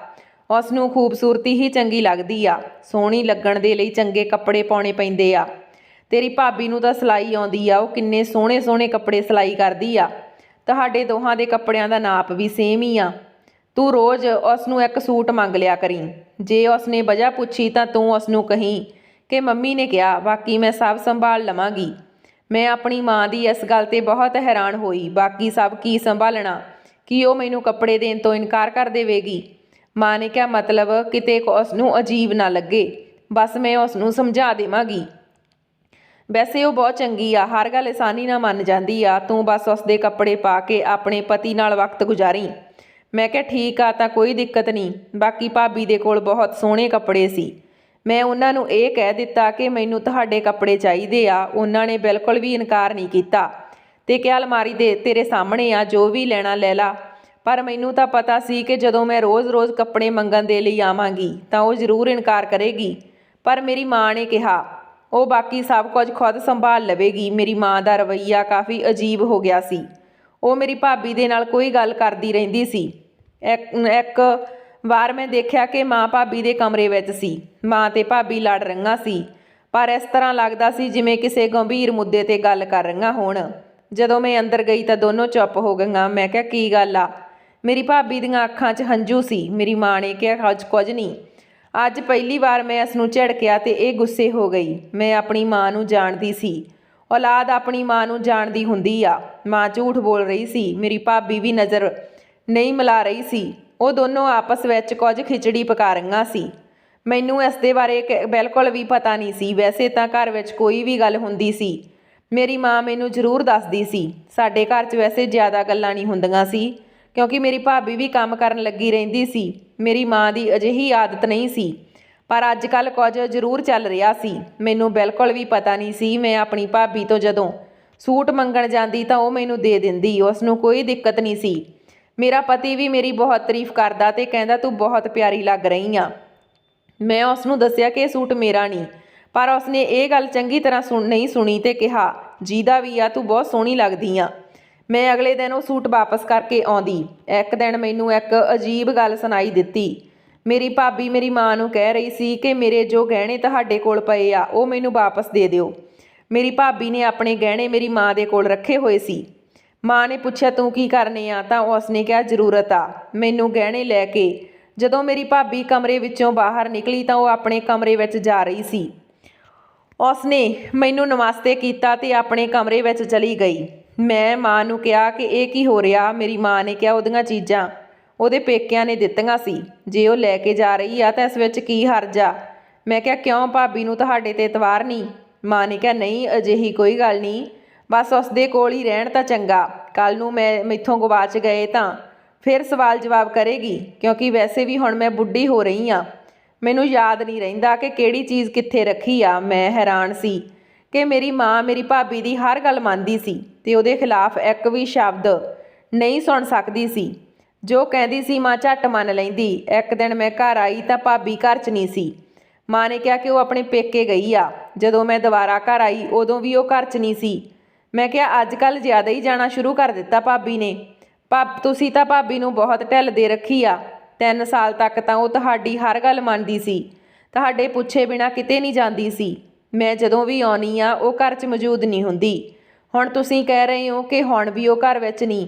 ਉਸ ਨੂੰ ਖੂਬਸੂਰਤੀ ਹੀ ਚੰਗੀ ਲੱਗਦੀ ਆ, ਸੋਹਣੀ ਲੱਗਣ ਦੇ ਲਈ ਚੰਗੇ ਕੱਪੜੇ ਪਾਉਣੇ ਪੈਂਦੇ ਆ। ਤੇਰੀ ਭਾਬੀ ਨੂੰ ਤਾਂ ਸਿਲਾਈ ਆਉਂਦੀ ਆ, ਉਹ ਕਿੰਨੇ ਸੋਹਣੇ ਸੋਹਣੇ ਕੱਪੜੇ ਸਿਲਾਈ ਕਰਦੀ ਆ। ਤੁਹਾਡੇ ਦੋਹਾਂ ਦੇ ਕੱਪੜਿਆਂ ਦਾ ਨਾਪ ਵੀ ਸੇਮ ਹੀ ਆ। ਤੂੰ ਰੋਜ਼ ਉਸ ਨੂੰ ਇੱਕ ਸੂਟ ਮੰਗ ਲਿਆ ਕਰੀ। ਜੇ ਉਸ ਨੇ ਵਜ੍ਹਾ ਪੁੱਛੀ ਤਾਂ ਤੂੰ ਉਸ ਨੂੰ ਕਹੀਂ ਕਿ ਮੰਮੀ ਨੇ ਕਿਹਾ, ਬਾਕੀ ਮੈਂ ਸਭ ਸੰਭਾਲ ਲਵਾਂਗੀ। ਮੈਂ ਆਪਣੀ ਮਾਂ ਦੀ ਇਸ ਗੱਲ ਤੇ ਬਹੁਤ ਹੈਰਾਨ ਹੋਈ। ਬਾਕੀ ਸਭ ਕੀ ਸੰਭਾਲਣਾ? ਕੀ ਉਹ ਮੈਨੂੰ ਕੱਪੜੇ ਦੇਣ ਤੋਂ ਇਨਕਾਰ ਕਰ ਦੇਵੇਗੀ? ਮਾਂ ਨੇ ਕਿਹਾ, ਮਤਲਬ ਕਿਤੇ ਉਸ ਨੂੰ ਅਜੀਬ ਨਾ ਲੱਗੇ। ਬਸ ਮੈਂ ਉਸ ਨੂੰ ਸਮਝਾ ਦੇਵਾਂਗੀ। ਵੈਸੇ ਉਹ ਬਹੁਤ ਚੰਗੀ ਆ। ਹਰ ਗੱਲ ਆਸਾਨੀ ਨਾਲ ਮੰਨ ਜਾਂਦੀ ਆ। ਤੂੰ ਬਸ ਉਸ ਦੇ ਕੱਪੜੇ ਪਾ ਕੇ ਆਪਣੇ ਪਤੀ ਨਾਲ ਵਕਤ ਗੁਜ਼ਾਰੀ। ਮੈਂ ਕਿਹਾ, ਠੀਕ ਆ, ਤਾਂ ਕੋਈ ਦਿੱਕਤ ਨਹੀਂ। ਬਾਕੀ ਭਾਬੀ ਦੇ ਕੋਲ ਬਹੁਤ ਸੋਹਣੇ ਕੱਪੜੇ ਸੀ। ਮੈਂ ਉਹਨਾਂ ਨੂੰ ਇਹ ਕਹਿ ਦਿੱਤਾ ਕਿ ਮੈਨੂੰ ਤੁਹਾਡੇ ਕੱਪੜੇ ਚਾਹੀਦੇ ਆ। ਉਹਨਾਂ ਨੇ ਬਿਲਕੁਲ ਵੀ ਇਨਕਾਰ ਨਹੀਂ ਕੀਤਾ। ਤੇ ਕਿਹਾ ਅਲਮਾਰੀ ਦੇ ਤੇਰੇ ਸਾਹਮਣੇ ਆ, ਜੋ ਵੀ ਲੈਣਾ ਲੈ ਲਾ। ਪਰ ਮੈਨੂੰ ਤਾਂ ਪਤਾ ਸੀ ਕਿ ਜਦੋਂ ਮੈਂ ਰੋਜ਼-ਰੋਜ਼ ਕੱਪੜੇ ਮੰਗਣ ਦੇ ਲਈ ਆਵਾਂਗੀ, ਤਾਂ ਉਹ ਜ਼ਰੂਰ ਇਨਕਾਰ ਕਰੇਗੀ। ਪਰ ਮੇਰੀ ਮਾਂ ਨੇ ਕਿਹਾ, ਉਹ ਬਾਕੀ ਸਭ ਕੁਝ ਖੁਦ ਸੰਭਾਲ ਲਵੇਗੀ। ਮੇਰੀ ਮਾਂ ਦਾ ਰਵੱਈਆ ਕਾਫੀ ਅਜੀਬ ਹੋ ਗਿਆ ਸੀ। ਉਹ ਮੇਰੀ ਭਾਬੀ ਦੇ ਨਾਲ ਕੋਈ ਗੱਲ ਕਰਦੀ ਰਹਿੰਦੀ ਸੀ। ਇੱਕ ਵਾਰ ਮੈਂ ਦੇਖਿਆ ਕਿ ਮਾਂ ਭਾਬੀ ਦੇ ਕਮਰੇ ਵਿੱਚ ਸੀ। ਮਾਂ ਤੇ ਭਾਬੀ ਲੜ ਰਹੀਆਂ ਸੀ। ਪਰ ਇਸ ਤਰ੍ਹਾਂ ਲੱਗਦਾ ਸੀ ਜਿਵੇਂ ਕਿਸੇ ਗੰਭੀਰ ਮੁੱਦੇ ਤੇ ਗੱਲ ਕਰ ਰਹੀਆਂ ਹੋਣ। ਜਦੋਂ ਮੈਂ ਅੰਦਰ ਗਈ ਤਾਂ ਦੋਨੋਂ ਚੁੱਪ ਹੋ ਗਈਆਂ। ਮੈਂ ਕਿਹਾ, ਕੀ ਗੱਲ ਆ? ਮੇਰੀ ਭਾਬੀ ਦੀਆਂ ਅੱਖਾਂ 'ਚ ਹੰਝੂ ਸੀ। ਮੇਰੀ ਮਾਂ ਨੇ ਕਿਹਾ, ਅੱਜ ਕੁਝ ਨਹੀਂ। ਅੱਜ ਪਹਿਲੀ ਵਾਰ ਮੈਂ ਇਸ ਨੂੰ ਝਿੜਕਿਆ ਤੇ ਇਹ ਗੁੱਸੇ ਹੋ ਗਈ। ਮੈਂ ਆਪਣੀ ਮਾਂ ਨੂੰ ਜਾਣਦੀ ਸੀ। ਔਲਾਦ ਆਪਣੀ ਮਾਂ ਨੂੰ ਜਾਣਦੀ ਹੁੰਦੀ ਆ। ਮਾਂ ਝੂਠ ਬੋਲ ਰਹੀ ਸੀ। ਮੇਰੀ ਭਾਬੀ ਵੀ ਨਜ਼ਰ ਨਹੀਂ ਮਿਲਾ ਰਹੀ ਸੀ। ਉਹ ਦੋਨੋਂ ਆਪਸ ਵਿੱਚ ਕੁਝ ਖਿਚੜੀ ਪਕਾ ਰਹੀਆਂ ਸੀ। ਮੈਨੂੰ ਇਸ ਦੇ ਬਾਰੇ ਕ- ਬਿਲਕੁਲ ਵੀ ਪਤਾ ਨਹੀਂ ਸੀ। ਵੈਸੇ ਤਾਂ ਘਰ ਵਿੱਚ ਕੋਈ ਵੀ ਗੱਲ ਹੁੰਦੀ ਸੀ। ਮੇਰੀ ਮਾਂ ਮੈਨੂੰ ਜ਼ਰੂਰ ਦੱਸਦੀ ਸੀ। ਸਾਡੇ ਘਰ 'ਚ ਵੈਸੇ ਜ਼ਿਆਦਾ ਗੱਲਾਂ ਨਹੀਂ ਹੁੰਦੀਆਂ ਸੀ, ਕਿਉਂਕਿ ਮੇਰੀ ਭਾਬੀ ਵੀ ਕੰਮ ਕਰਨ ਲੱਗੀ ਰਹਿੰਦੀ ਸੀ। ਮੇਰੀ ਮਾਂ ਦੀ ਅਜਿਹੀ ਆਦਤ ਨਹੀਂ ਸੀ। ਪਰ ਅੱਜ ਕੱਲ ਕੁਝ ਜ਼ਰੂਰ ਚੱਲ ਰਿਹਾ ਸੀ। ਮੈਨੂੰ ਬਿਲਕੁਲ ਵੀ ਪਤਾ ਨਹੀਂ ਸੀ ਮੈਂ ਆਪਣੀ ਭਾਬੀ ਤੋਂ ਜਦੋਂ ਸੂਟ ਮੰਗਣ ਜਾਂਦੀ ਤਾਂ ਉਹ ਮੈਨੂੰ ਦੇ ਦਿੰਦੀ। ਉਸ ਨੂੰ ਕੋਈ ਦਿੱਕਤ ਨਹੀਂ ਸੀ। ਮੇਰਾ ਪਤੀ ਵੀ ਮੇਰੀ ਬਹੁਤ ਤਾਰੀਫ ਕਰਦਾ ਤੇ ਕਹਿੰਦਾ, ਤੂੰ ਬਹੁਤ ਪਿਆਰੀ ਲੱਗ ਰਹੀ ਆ। ਮੈਂ ਉਸ ਨੂੰ ਦੱਸਿਆ ਕਿ ਇਹ ਸੂਟ ਮੇਰਾ ਨਹੀਂ, ਪਰ ਉਸਨੇ ਇਹ ਗੱਲ ਚੰਗੀ ਤਰ੍ਹਾਂ ਸੁਣ, ਨਹੀਂ ਸੁਣੀ ਤੇ ਕਿਹਾ, ਜੀਦਾ ਵੀ ਆ, ਤੂੰ ਬਹੁਤ ਸੋਹਣੀ ਲੱਗਦੀ ਆ। ਮੈਂ ਅਗਲੇ ਦਿਨ ਉਹ ਸੂਟ ਵਾਪਸ ਕਰਕੇ ਆਉਂਦੀ। ਇੱਕ ਦਿਨ ਮੈਨੂੰ ਇੱਕ ਅਜੀਬ ਗੱਲ ਸੁਣਾਈ ਦਿੱਤੀ। ਮੇਰੀ ਭਾਬੀ ਮੇਰੀ ਮਾਂ ਨੂੰ ਕਹਿ ਰਹੀ ਸੀ ਕਿ ਮੇਰੇ ਜੋ ਗਹਿਣੇ ਤੁਹਾਡੇ ਕੋਲ ਪਏ ਆ, ਉਹ ਮੈਨੂੰ ਵਾਪਸ ਦੇ ਦਿਓ। ਮੇਰੀ ਭਾਬੀ ਨੇ ਆਪਣੇ ਗਹਿਣੇ ਮੇਰੀ ਮਾਂ ਦੇ ਕੋਲ ਰੱਖੇ ਹੋਏ ਸੀ। ਮਾਂ ਨੇ ਪੁੱਛਿਆ, ਤੂੰ ਕੀ ਕਰਨੇ ਆ? ਤਾਂ ਉਸਨੇ ਕਿਹਾ, ਜ਼ਰੂਰਤ ਆ। ਮੈਨੂੰ ਗਹਿਣੇ ਲੈ ਕੇ ਜਦੋਂ ਮੇਰੀ ਭਾਬੀ ਕਮਰੇ ਵਿੱਚੋਂ ਬਾਹਰ ਨਿਕਲੀ ਤਾਂ ਉਹ ਆਪਣੇ ਕਮਰੇ ਵਿੱਚ ਜਾ ਰਹੀ ਸੀ। ਉਸਨੇ ਮੈਨੂੰ ਨਮਸਤੇ ਕੀਤਾ ਤੇ ਆਪਣੇ ਕਮਰੇ ਵਿੱਚ ਚਲੀ ਗਈ। ਮੈਂ ਮਾਂ ਨੂੰ ਕਿਹਾ ਕਿ ਇਹ ਕੀ ਹੋ ਰਿਹਾ? ਮੇਰੀ ਮਾਂ ਨੇ ਕਿਹਾ, ਉਹਦੀਆਂ ਚੀਜ਼ਾਂ ਉਹਦੇ ਪੇਕਿਆਂ ਨੇ ਦਿੱਤੀਆਂ ਸੀ। ਜੇ ਉਹ ਲੈ ਕੇ ਜਾ ਰਹੀ ਆ ਤਾਂ ਇਸ ਵਿੱਚ ਕੀ ਹਰਜ ਆ? ਮੈਂ ਕਿਹਾ, ਕਿਉਂ ਭਾਬੀ ਨੂੰ ਤੁਹਾਡੇ ਤੇ ਇਤਵਾਰ ਨਹੀਂ? ਮਾਂ ਨੇ ਕਿਹਾ, ਨਹੀਂ, ਅਜਿਹੀ ਕੋਈ ਗੱਲ ਨਹੀਂ। ਬਸ ਉਸਦੇ ਕੋਲ ਹੀ ਰਹਿਣ ਤਾਂ ਚੰਗਾ। ਕੱਲ ਨੂੰ ਮੈਂ ਮੈਥੋਂ ਗਵਾਚ ਗਏ ਤਾਂ ਫਿਰ ਸਵਾਲ ਜਵਾਬ ਕਰੇਗੀ, ਕਿਉਂਕਿ ਵੈਸੇ ਵੀ ਹੁਣ ਮੈਂ ਬੁੱਢੀ ਹੋ ਰਹੀ ਆ ਮੈਨੂੰ ਯਾਦ ਨਹੀਂ ਰਹਿੰਦਾ ਕਿ ਕਿਹੜੀ ਚੀਜ਼ ਕਿੱਥੇ ਰੱਖੀ ਆ, ਮੈਂ ਹੈਰਾਨ ਸੀ ਕਿ ਮੇਰੀ ਮਾਂ ਮੇਰੀ ਭਾਬੀ ਦੀ ਹਰ ਗੱਲ ਮੰਨਦੀ ਸੀ ਤੇ ਉਹਦੇ ਖਿਲਾਫ ਇੱਕ ਵੀ ਸ਼ਬਦ ਨਹੀਂ ਸੁਣ ਸਕਦੀ ਸੀ। ਜੋ ਕਹਿੰਦੀ ਸੀ ਮਾਂ ਝੱਟ ਮੰਨ ਲੈਂਦੀ, ਇੱਕ ਦਿਨ ਮੈਂ ਘਰ ਆਈ ਤਾਂ ਭਾਬੀ ਘਰ 'ਚ ਨਹੀਂ ਸੀ। ਮਾਂ ਨੇ ਕਿਹਾ ਕਿ ਉਹ ਆਪਣੇ ਪੇਕੇ ਗਈ ਆ। ਜਦੋਂ ਮੈਂ ਦੁਬਾਰਾ ਘਰ ਆਈ, ਉਦੋਂ ਵੀ ਉਹ ਘਰ 'ਚ ਨਹੀਂ ਸੀ। ਮੈਂ ਕਿਹਾ ਅੱਜ ਕੱਲ ਜ਼ਿਆਦਾ ਹੀ ਜਾਣਾ ਸ਼ੁਰੂ ਕਰ ਦਿੱਤਾ ਭਾਬੀ ਨੇ। ਭਾਬ, ਤੁਸੀਂ ਤਾਂ ਭਾਬੀ ਨੂੰ ਬਹੁਤ ਢਿੱਲ ਦੇ ਰੱਖੀ ਆ। ਤਿੰਨ ਸਾਲ ਤੱਕ ਤਾਂ ਉਹ ਤੁਹਾਡੀ ਹਰ ਗੱਲ ਮੰਨਦੀ ਸੀ। ਤੁਹਾਡੇ ਪੁੱਛੇ ਬਿਨਾ ਕਿਤੇ ਨਹੀਂ ਜਾਂਦੀ ਸੀ। ਮੈਂ ਜਦੋਂ ਵੀ ਆਉਣੀ ਆ, ਉਹ ਘਰ 'ਚ ਮੌਜੂਦ ਨਹੀਂ ਹੁੰਦੀ। ਹੁਣ ਤੁਸੀਂ ਕਹਿ ਰਹੇ ਹੋ ਕਿ ਹੁਣ ਵੀ ਉਹ ਘਰ ਵਿੱਚ ਨਹੀਂ।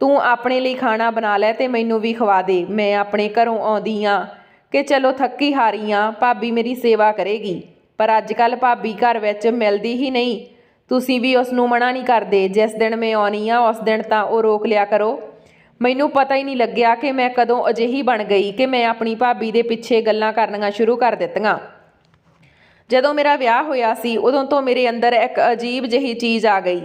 ਤੂੰ ਆਪਣੇ ਲਈ ਖਾਣਾ ਬਣਾ ਲੈ ਤੇ ਮੈਨੂੰ ਵੀ ਖਵਾ ਦੇ। ਮੈਂ ਆਪਣੇ ਘਰੋਂ ਆਉਂਦੀ ਆ ਕਿ ਚਲੋ ਥੱਕੀ ਹਾਰੀ ਆ, ਭਾਬੀ ਮੇਰੀ ਸੇਵਾ ਕਰੇਗੀ। ਪਰ ਅੱਜ ਕੱਲ ਭਾਬੀ ਘਰ ਵਿੱਚ ਮਿਲਦੀ ਹੀ ਨਹੀਂ। ਤੁਸੀਂ ਵੀ ਉਸ ਨੂੰ ਮਨਾ ਨਹੀਂ ਕਰਦੇ। ਜਿਸ ਦਿਨ ਮੈਂ ਆਉਣੀ ਆ, ਉਸ ਦਿਨ ਤਾਂ ਉਹ ਰੋਕ ਲਿਆ ਕਰੋ। ਮੈਨੂੰ ਪਤਾ ਹੀ ਨਹੀਂ ਲੱਗਿਆ ਕਿ ਮੈਂ ਕਦੋਂ ਅਜਿਹੀ ਬਣ ਗਈ ਕਿ ਮੈਂ ਆਪਣੀ ਭਾਬੀ ਦੇ ਪਿੱਛੇ ਗੱਲਾਂ ਕਰਨੀਆਂ ਸ਼ੁਰੂ ਕਰ ਦਿੱਤੀਆਂ। ਜਦੋਂ ਮੇਰਾ ਵਿਆਹ ਹੋਇਆ ਸੀ, ਉਦੋਂ ਤੋਂ ਮੇਰੇ ਅੰਦਰ ਇੱਕ ਅਜੀਬ ਜਿਹੀ ਚੀਜ਼ ਆ ਗਈ।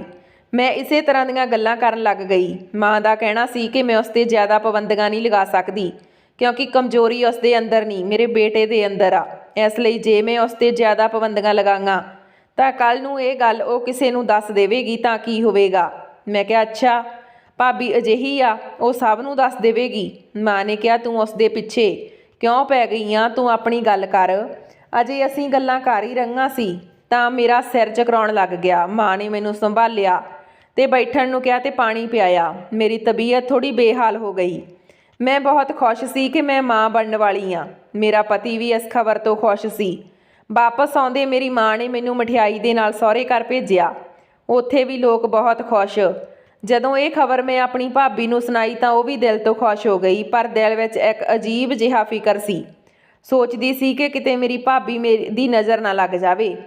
ਮੈਂ ਇਸੇ ਤਰ੍ਹਾਂ ਦੀਆਂ ਗੱਲਾਂ ਕਰਨ ਲੱਗ ਗਈ। ਮਾਂ ਦਾ ਕਹਿਣਾ ਸੀ ਕਿ ਮੈਂ ਉਸ ਤੇ ਜ਼ਿਆਦਾ ਪਾਬੰਦੀਆਂ ਨਹੀਂ ਲਗਾ ਸਕਦੀ, ਕਿਉਂਕਿ ਕਮਜ਼ੋਰੀ ਉਸ ਦੇ ਅੰਦਰ ਨਹੀਂ, ਮੇਰੇ ਬੇਟੇ ਦੇ ਅੰਦਰ ਆ। ਇਸ ਲਈ ਜੇ ਮੈਂ ਉਸ ਤੇ ਜ਼ਿਆਦਾ ਪਾਬੰਦੀਆਂ ਲਗਾਵਾਂ ਤਾਂ ਕੱਲ ਨੂੰ ਇਹ ਗੱਲ ਉਹ ਕਿਸੇ ਨੂੰ ਦੱਸ ਦੇਵੇਗੀ ਤਾਂ ਕੀ ਹੋਵੇਗਾ। ਮੈਂ ਕਿਹਾ, ਅੱਛਾ, ਭਾਬੀ ਅਜਿਹੀ ਆ, ਉਹ ਸਭ ਨੂੰ ਦੱਸ ਦੇਵੇਗੀ। ਮਾਂ ਨੇ ਕਿਹਾ, ਤੂੰ ਉਸ ਦੇ ਪਿੱਛੇ ਕਿਉਂ ਪੈ ਗਈ ਆ? ਤੂੰ ਆਪਣੀ ਗੱਲ ਕਰ। ਅਜੇ ਅਸੀਂ ਗੱਲਾਂ ਕਰ ਹੀ ਰਹੀਆਂ ਸੀ, ਤਾਂ ਮੇਰਾ ਸਿਰ ਚਕਰਾਉਣ ਲੱਗ ਗਿਆ। ਮਾਂ ਨੇ ਮੈਨੂੰ ਸੰਭਾਲਿਆ ਤੇ ਬੈਠਣ ਨੂੰ ਕਿਹਾ ਤੇ ਪਾਣੀ ਪਿਆਇਆ। ਮੇਰੀ ਤਬੀਅਤ ਥੋੜੀ ਬੇਹਾਲ ਹੋ ਗਈ। ਮੈਂ ਬਹੁਤ ਖੁਸ਼ ਸੀ ਕਿ ਮੈਂ ਮਾਂ ਬਣਨ ਵਾਲੀ ਆ। ਮੇਰਾ ਪਤੀ ਵੀ ਇਸ ਖਬਰ ਤੋਂ ਖੁਸ਼ ਸੀ। ਵਾਪਸ ਆਉਂਦੇ ਮੇਰੀ ਮਾਂ ਨੇ ਮੈਨੂੰ ਮਠਿਆਈ ਦੇ ਨਾਲ ਸਹੁਰੇ ਘਰ ਭੇਜਿਆ। ਉੱਥੇ ਵੀ ਲੋਕ ਬਹੁਤ ਖੁਸ਼। ਜਦੋਂ ਇਹ ਖਬਰ ਮੈਂ ਆਪਣੀ ਭਾਬੀ ਨੂੰ ਸੁਣਾਈ ਤਾਂ ਉਹ ਵੀ ਦਿਲ ਤੋਂ ਖੁਸ਼ ਹੋ ਗਈ, ਪਰ ਦਿਲ ਵਿੱਚ ਇੱਕ ਅਜੀਬ ਜਿਹਾ ਫਿਕਰ ਸੀ। ਸੋਚਦੀ ਸੀ ਕਿ ਕਿਤੇ ਮੇਰੀ ਭਾਬੀ ਮੇਰੀ ਦੀ ਨਜ਼ਰ ਨਾ ਲੱਗ ਜਾਵੇ।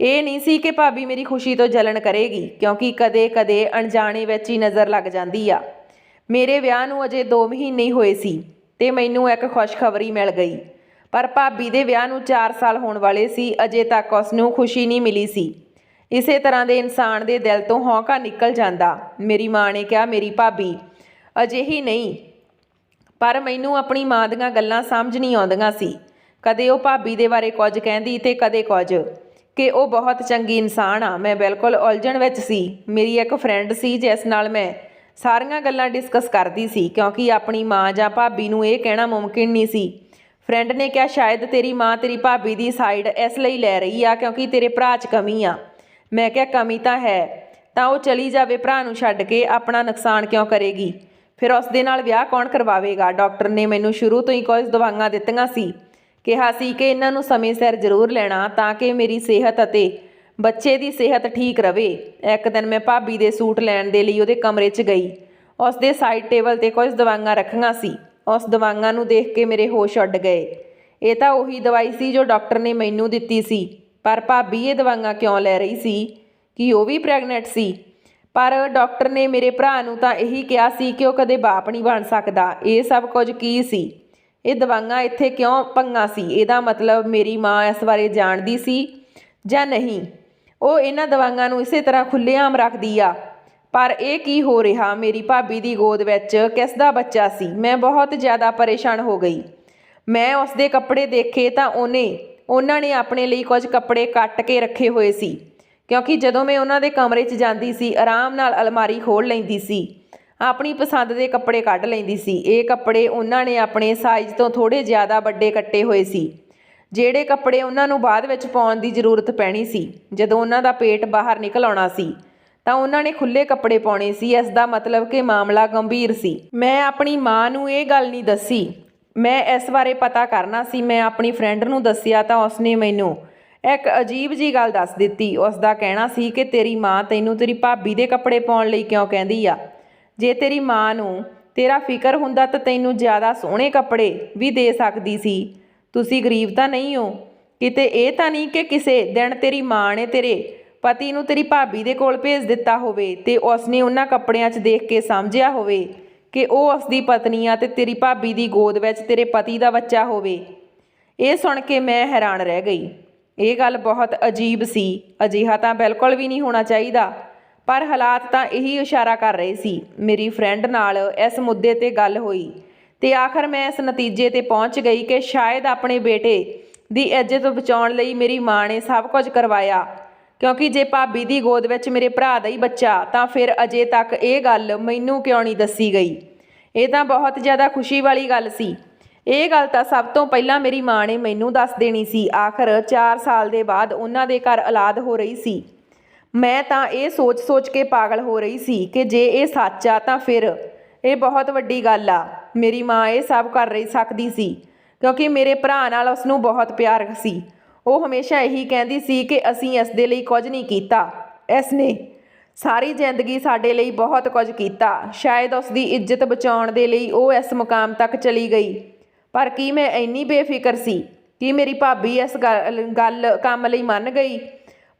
ਇਹ ਨਹੀਂ ਸੀ ਕਿ ਭਾਬੀ ਮੇਰੀ ਖੁਸ਼ੀ ਤੋਂ ਜਲਣ ਕਰੇਗੀ, ਕਿਉਂਕਿ ਕਦੇ-ਕਦੇ ਅਣਜਾਣੇ ਵਿੱਚ ਹੀ ਨਜ਼ਰ ਲੱਗ ਜਾਂਦੀ ਆ। ਮੇਰੇ ਵਿਆਹ ਨੂੰ ਅਜੇ 2 ਮਹੀਨੇ ਹੀ ਹੋਏ ਸੀ ਤੇ ਮੈਨੂੰ ਇੱਕ ਖੁਸ਼ਖਬਰੀ ਮਿਲ ਗਈ। ਪਰ ਭਾਬੀ ਦੇ ਵਿਆਹ ਨੂੰ 4 ਸਾਲ ਹੋਣ ਵਾਲੇ ਸੀ, ਅਜੇ ਤੱਕ ਉਸ ਨੂੰ ਖੁਸ਼ੀ ਨਹੀਂ ਮਿਲੀ ਸੀ। ਇਸੇ ਤਰ੍ਹਾਂ ਦੇ ਇਨਸਾਨ ਦੇ ਦਿਲ ਤੋਂ ਹੌਂਕਾ ਨਿਕਲ ਜਾਂਦਾ। ਮੇਰੀ ਮਾਂ ਨੇ ਕਿਹਾ, ਮੇਰੀ ਭਾਬੀ, ਅਜਿਹੀ ਨਹੀਂ, ਪਰ ਮੈਨੂੰ ਆਪਣੀ ਮਾਂ ਦੀਆਂ ਗੱਲਾਂ ਸਮਝ ਨਹੀਂ ਆਉਂਦੀਆਂ ਸੀ। ਕਦੇ ਉਹ ਭਾਬੀ ਦੇ ਬਾਰੇ ਕੁਝ ਕਹਿੰਦੀ ਤੇ ਕਦੇ ਕੁਝ। ਕਿ ਉਹ ਬਹੁਤ ਚੰਗੀ ਇਨਸਾਨ ਆ, ਮੈਂ ਬਿਲਕੁਲ ਉਲਝਣ ਵਿੱਚ ਸੀ। ਮੇਰੀ ਇੱਕ ਫਰੈਂਡ ਸੀ, ਜਿਸ ਨਾਲ ਮੈਂ ਸਾਰੀਆਂ ਗੱਲਾਂ ਡਿਸਕਸ ਕਰਦੀ ਸੀ, ਕਿਉਂਕਿ ਆਪਣੀ ਮਾਂ ਜਾਂ ਭਾਬੀ ਨੂੰ ਇਹ ਕਹਿਣਾ ਮੁਮਕਿਨ ਨਹੀਂ ਸੀ ਫਰੈਂਡ ਨੇ ਕਿਹਾ, ਸ਼ਾਇਦ ਤੇਰੀ ਮਾਂ ਤੇਰੀ ਭਾਬੀ ਦੀ ਸਾਈਡ ਇਸ ਲਈ ਲੈ ਰਹੀ ਆ ਕਿਉਂਕਿ ਤੇਰੇ ਭਰਾ 'ਚ ਕਮੀ ਆ। ਮੈਂ ਕਿਹਾ, ਕਮੀ ਤਾਂ ਹੈ, ਤਾਂ ਉਹ ਚਲੀ ਜਾਵੇ ਭਰਾ ਨੂੰ ਛੱਡ ਕੇ, ਆਪਣਾ ਨੁਕਸਾਨ ਕਿਉਂ ਕਰੇਗੀ? ਫਿਰ ਉਸ ਦੇ ਨਾਲ ਵਿਆਹ ਕੌਣ ਕਰਵਾਵੇਗਾ? ਡਾਕਟਰ ਨੇ ਮੈਨੂੰ ਸ਼ੁਰੂ ਤੋਂ ਹੀ ਕੁਝ ਦਵਾਈਆਂ ਦਿੱਤੀਆਂ ਸੀ। ਕਿਹਾ ਸੀ ਕਿ ਇਹਨਾਂ ਨੂੰ ਸਮੇਂ ਸਿਰ ਜ਼ਰੂਰ ਲੈਣਾ, ਤਾਂ ਕਿ ਮੇਰੀ ਸਿਹਤ ਅਤੇ ਬੱਚੇ ਦੀ ਸਿਹਤ ਠੀਕ ਰਵੇ। ਇੱਕ ਦਿਨ ਮੈਂ ਭਾਬੀ ਦੇ ਸੂਟ ਲੈਣ ਦੇ ਲਈ ਉਹਦੇ ਕਮਰੇ 'ਚ ਗਈ। ਉਸ ਦੇ ਸਾਈਡ ਟੇਬਲ ਤੇ ਕੁਝ ਦਵਾਈਆਂ ਰੱਖੀਆਂ ਸੀ। ਉਸ ਦਵਾਈਆਂ ਨੂੰ ਦੇਖ ਕੇ ਮੇਰੇ ਹੋਸ਼ ਉੱਡ ਗਏ। ਇਹ ਤਾਂ ਉਹੀ ਦਵਾਈ ਸੀ ਜੋ ਡਾਕਟਰ ਨੇ ਮੈਨੂੰ ਦਿੱਤੀ ਸੀ। ਪਰ ਭਾਬੀ ਇਹ ਦਵਾਈਆਂ ਕਿਉਂ ਲੈ ਰਹੀ ਸੀ? ਕਿ ਉਹ ਵੀ ਪ੍ਰੈਗਨੈਂਟ ਸੀ। ਪਰ ਡਾਕਟਰ ਨੇ ਮੇਰੇ ਭਰਾ ਨੂੰ ਤਾਂ ਇਹੀ ਕਿਹਾ ਸੀ ਕਿ ਉਹ ਕਦੇ ਬਾਪ ਨਹੀਂ ਬਣ ਸਕਦਾ। ਇਹ ਸਭ ਕੁਝ ਕੀ ਸੀ? ਇਹ ਦਵਾਈਆਂ ਇੱਥੇ ਕਿਉਂ ਪੰਗਾ ਸੀ? ਇਹਦਾ ਮਤਲਬ ਮੇਰੀ ਮਾਂ ਇਸ ਬਾਰੇ ਜਾਣਦੀ ਸੀ ਜਾਂ ਨਹੀਂ? ਉਹ ਇਹਨਾਂ ਦਵਾਈਆਂ ਨੂੰ ਇਸੇ ਤਰ੍ਹਾਂ ਖੁੱਲ੍ਹੇਆਮ ਰੱਖਦੀ ਆ। ਪਰ ਇਹ ਕੀ ਹੋ ਰਿਹਾ? ਮੇਰੀ ਭਾਬੀ ਦੀ ਗੋਦ ਵਿੱਚ ਕਿਸ ਦਾ ਬੱਚਾ ਸੀ? ਮੈਂ ਬਹੁਤ ਜ਼ਿਆਦਾ ਪਰੇਸ਼ਾਨ ਹੋ ਗਈ। ਮੈਂ ਉਸ ਦੇ ਕੱਪੜੇ ਦੇਖੇ ਤਾਂ ਉਹਨੇ, ਉਹਨਾਂ ਨੇ ਆਪਣੇ ਲਈ ਕੁਝ ਕੱਪੜੇ ਕੱਟ ਕੇ ਰੱਖੇ ਹੋਏ ਸੀ। ਕਿਉਂਕਿ ਜਦੋਂ ਮੈਂ ਉਹਨਾਂ ਦੇ ਕਮਰੇ 'ਚ ਜਾਂਦੀ ਸੀ, ਆਰਾਮ ਨਾਲ ਅਲਮਾਰੀ ਖੋਲ ਲੈਂਦੀ ਸੀ। ਆਪਣੀ ਪਸੰਦ ਦੇ ਕੱਪੜੇ ਕੱਢ ਲੈਂਦੀ ਸੀ। ਇਹ ਕੱਪੜੇ ਉਹਨਾਂ ਨੇ ਆਪਣੇ ਸਾਈਜ਼ ਤੋਂ ਥੋੜੇ ਜ਼ਿਆਦਾ ਵੱਡੇ ਕੱਟੇ ਹੋਏ ਸੀ। ਜਿਹੜੇ ਕੱਪੜੇ ਉਹਨਾਂ ਨੂੰ ਬਾਅਦ ਵਿੱਚ ਪਾਉਣ ਦੀ ਜ਼ਰੂਰਤ ਪੈਣੀ ਸੀ, ਜਦੋਂ ਉਹਨਾਂ ਦਾ ਪੇਟ ਬਾਹਰ ਨਿਕਲ ਆਉਣਾ ਸੀ। ਤਾਂ ਉਹਨਾਂ ਨੇ ਖੁੱਲੇ ਕੱਪੜੇ ਪਾਉਣੇ ਸੀ। ਇਸ ਦਾ ਮਤਲਬ ਕਿ ਮਾਮਲਾ ਗੰਭੀਰ ਸੀ। ਮੈਂ ਆਪਣੀ ਮਾਂ ਨੂੰ ਇਹ ਗੱਲ ਨਹੀਂ ਦੱਸੀ। ਮੈਂ ਇਸ ਬਾਰੇ ਪਤਾ ਕਰਨਾ ਸੀ। ਮੈਂ ਆਪਣੀ ਫਰੈਂਡ ਨੂੰ ਦੱਸਿਆ ਤਾਂ ਉਸਨੇ ਮੈਨੂੰ ਇੱਕ ਅਜੀਬ ਜੀ ਗੱਲ ਦੱਸ ਦਿੱਤੀ। ਉਸ ਦਾ ਕਹਿਣਾ ਸੀ ਕਿ ਤੇਰੀ ਮਾਂ ਤੈਨੂੰ ਤੇਰੀ ਭਾਬੀ ਦੇ ਕੱਪੜੇ ਪਾਉਣ ਲਈ ਕਿਉਂ ਕਹਿੰਦੀ ਆ? ਜੇ ਤੇਰੀ ਮਾਂ ਨੂੰ ਤੇਰਾ ਫਿਕਰ ਹੁੰਦਾ ਤਾਂ ਤੈਨੂੰ ਜ਼ਿਆਦਾ ਸੋਹਣੇ ਕੱਪੜੇ ਵੀ ਦੇ ਸਕਦੀ ਸੀ। ਤੁਸੀਂ ਗਰੀਬ ਤਾਂ ਨਹੀਂ ਹੋ। ਕਿਤੇ ਇਹ ਤਾਂ ਨਹੀਂ ਕਿ ਕਿਸੇ ਦਿਨ ਤੇਰੀ ਮਾਂ ਨੇ ਤੇਰੇ ਪਤੀ ਨੂੰ ਤੇਰੀ ਭਾਬੀ ਦੇ ਕੋਲ ਭੇਜ ਦਿੱਤਾ ਹੋਵੇ ਤੇ ਉਸਨੇ ਉਹਨਾਂ ਕੱਪੜਿਆਂ 'ਚ ਦੇਖ ਕੇ ਸਮਝਿਆ ਹੋਵੇ ਕਿ ਉਹ ਉਸ ਦੀ ਪਤਨੀ ਆ ਤੇ ਤੇਰੀ ਭਾਬੀ ਦੀ ਗੋਦ ਵਿੱਚ ਤੇਰੇ ਪਤੀ ਦਾ ਬੱਚਾ ਹੋਵੇ। ਇਹ ਸੁਣ ਕੇ ਮੈਂ ਹੈਰਾਨ ਰਹਿ ਗਈ। ਇਹ ਗੱਲ ਬਹੁਤ ਅਜੀਬ ਸੀ। ਅਜਿਹਾ ਤਾਂ ਬਿਲਕੁਲ ਵੀ ਨਹੀਂ ਹੋਣਾ ਚਾਹੀਦਾ। ਪਰ ਹਾਲਾਤ ਤਾਂ ਇਹੀ ਇਸ਼ਾਰਾ ਕਰ ਰਹੇ ਸੀ। ਮੇਰੀ ਫਰੈਂਡ ਨਾਲ ਇਸ ਮੁੱਦੇ ਤੇ ਗੱਲ ਹੋਈ ਤੇ ਆਖਰ ਮੈਂ ਇਸ ਨਤੀਜੇ ਤੇ ਪਹੁੰਚ ਗਈ ਕਿ ਸ਼ਾਇਦ ਆਪਣੇ ਬੇਟੇ ਦੀ ਇੱਜ਼ਤ ਬਚਾਉਣ ਲਈ ਮੇਰੀ ਮਾਂ ਨੇ ਸਭ ਕੁਝ ਕਰਵਾਇਆ। ਕਿਉਂਕਿ ਜੇ ਭਾਬੀ ਦੀ ਗੋਦ ਵਿੱਚ ਮੇਰੇ ਭਰਾ ਦਾ ਹੀ ਬੱਚਾ, ਤਾਂ ਫਿਰ ਅਜੇ ਤੱਕ ਇਹ ਗੱਲ ਮੈਨੂੰ ਕਿਉਂ ਨਹੀਂ ਦੱਸੀ ਗਈ? ਇਹ ਤਾਂ ਬਹੁਤ ਜ਼ਿਆਦਾ ਖੁਸ਼ੀ ਵਾਲੀ ਗੱਲ ਸੀ। ਇਹ ਗੱਲ ਤਾਂ ਸਭ ਤੋਂ ਪਹਿਲਾਂ ਮੇਰੀ ਮਾਂ ਨੇ ਮੈਨੂੰ ਦੱਸ ਦੇਣੀ ਸੀ। ਆਖਰ 4 ਸਾਲ ਦੇ ਬਾਅਦ ਉਹਨਾਂ ਦੇ ਘਰ ਔਲਾਦ ਹੋ ਰਹੀ ਸੀ। ਮੈਂ ਤਾਂ ਇਹ ਸੋਚ-ਸੋਚ ਕੇ ਪਾਗਲ ਹੋ ਰਹੀ ਸੀ ਕਿ ਜੇ ਇਹ ਸੱਚ ਆ ਤਾਂ ਫਿਰ ਇਹ ਬਹੁਤ ਵੱਡੀ ਗੱਲ ਆ। ਮੇਰੀ ਮਾਂ ਇਹ ਸਭ ਕਰ ਰਹੀ ਸਕਦੀ ਸੀ। ਕਿਉਂਕਿ ਮੇਰੇ ਭਰਾ ਨਾਲ ਉਸ ਨੂੰ ਬਹੁਤ ਪਿਆਰ ਸੀ। ਉਹ ਹਮੇਸ਼ਾ ਇਹੀ ਕਹਿੰਦੀ ਸੀ ਕਿ ਅਸੀਂ ਇਸ ਦੇ ਲਈ ਕੁਝ ਨਹੀਂ ਕੀਤਾ। ਇਸ ਨੇ ਸਾਰੀ ਜ਼ਿੰਦਗੀ ਸਾਡੇ ਲਈ ਬਹੁਤ ਕੁਝ ਕੀਤਾ। ਸ਼ਾਇਦ ਉਸ ਦੀ ਇੱਜ਼ਤ ਬਚਾਉਣ ਦੇ ਲਈ ਉਹ ਇਸ ਮੁਕਾਮ ਤੱਕ ਚਲੀ ਗਈ। ਪਰ ਕੀ ਮੈਂ ਇੰਨੀ ਬੇਫਿਕਰ ਸੀ ਕਿ ਮੇਰੀ ਭਾਬੀ ਇਸ ਗੱਲ ਕੰਮ ਲਈ ਮੰਨ ਗਈ?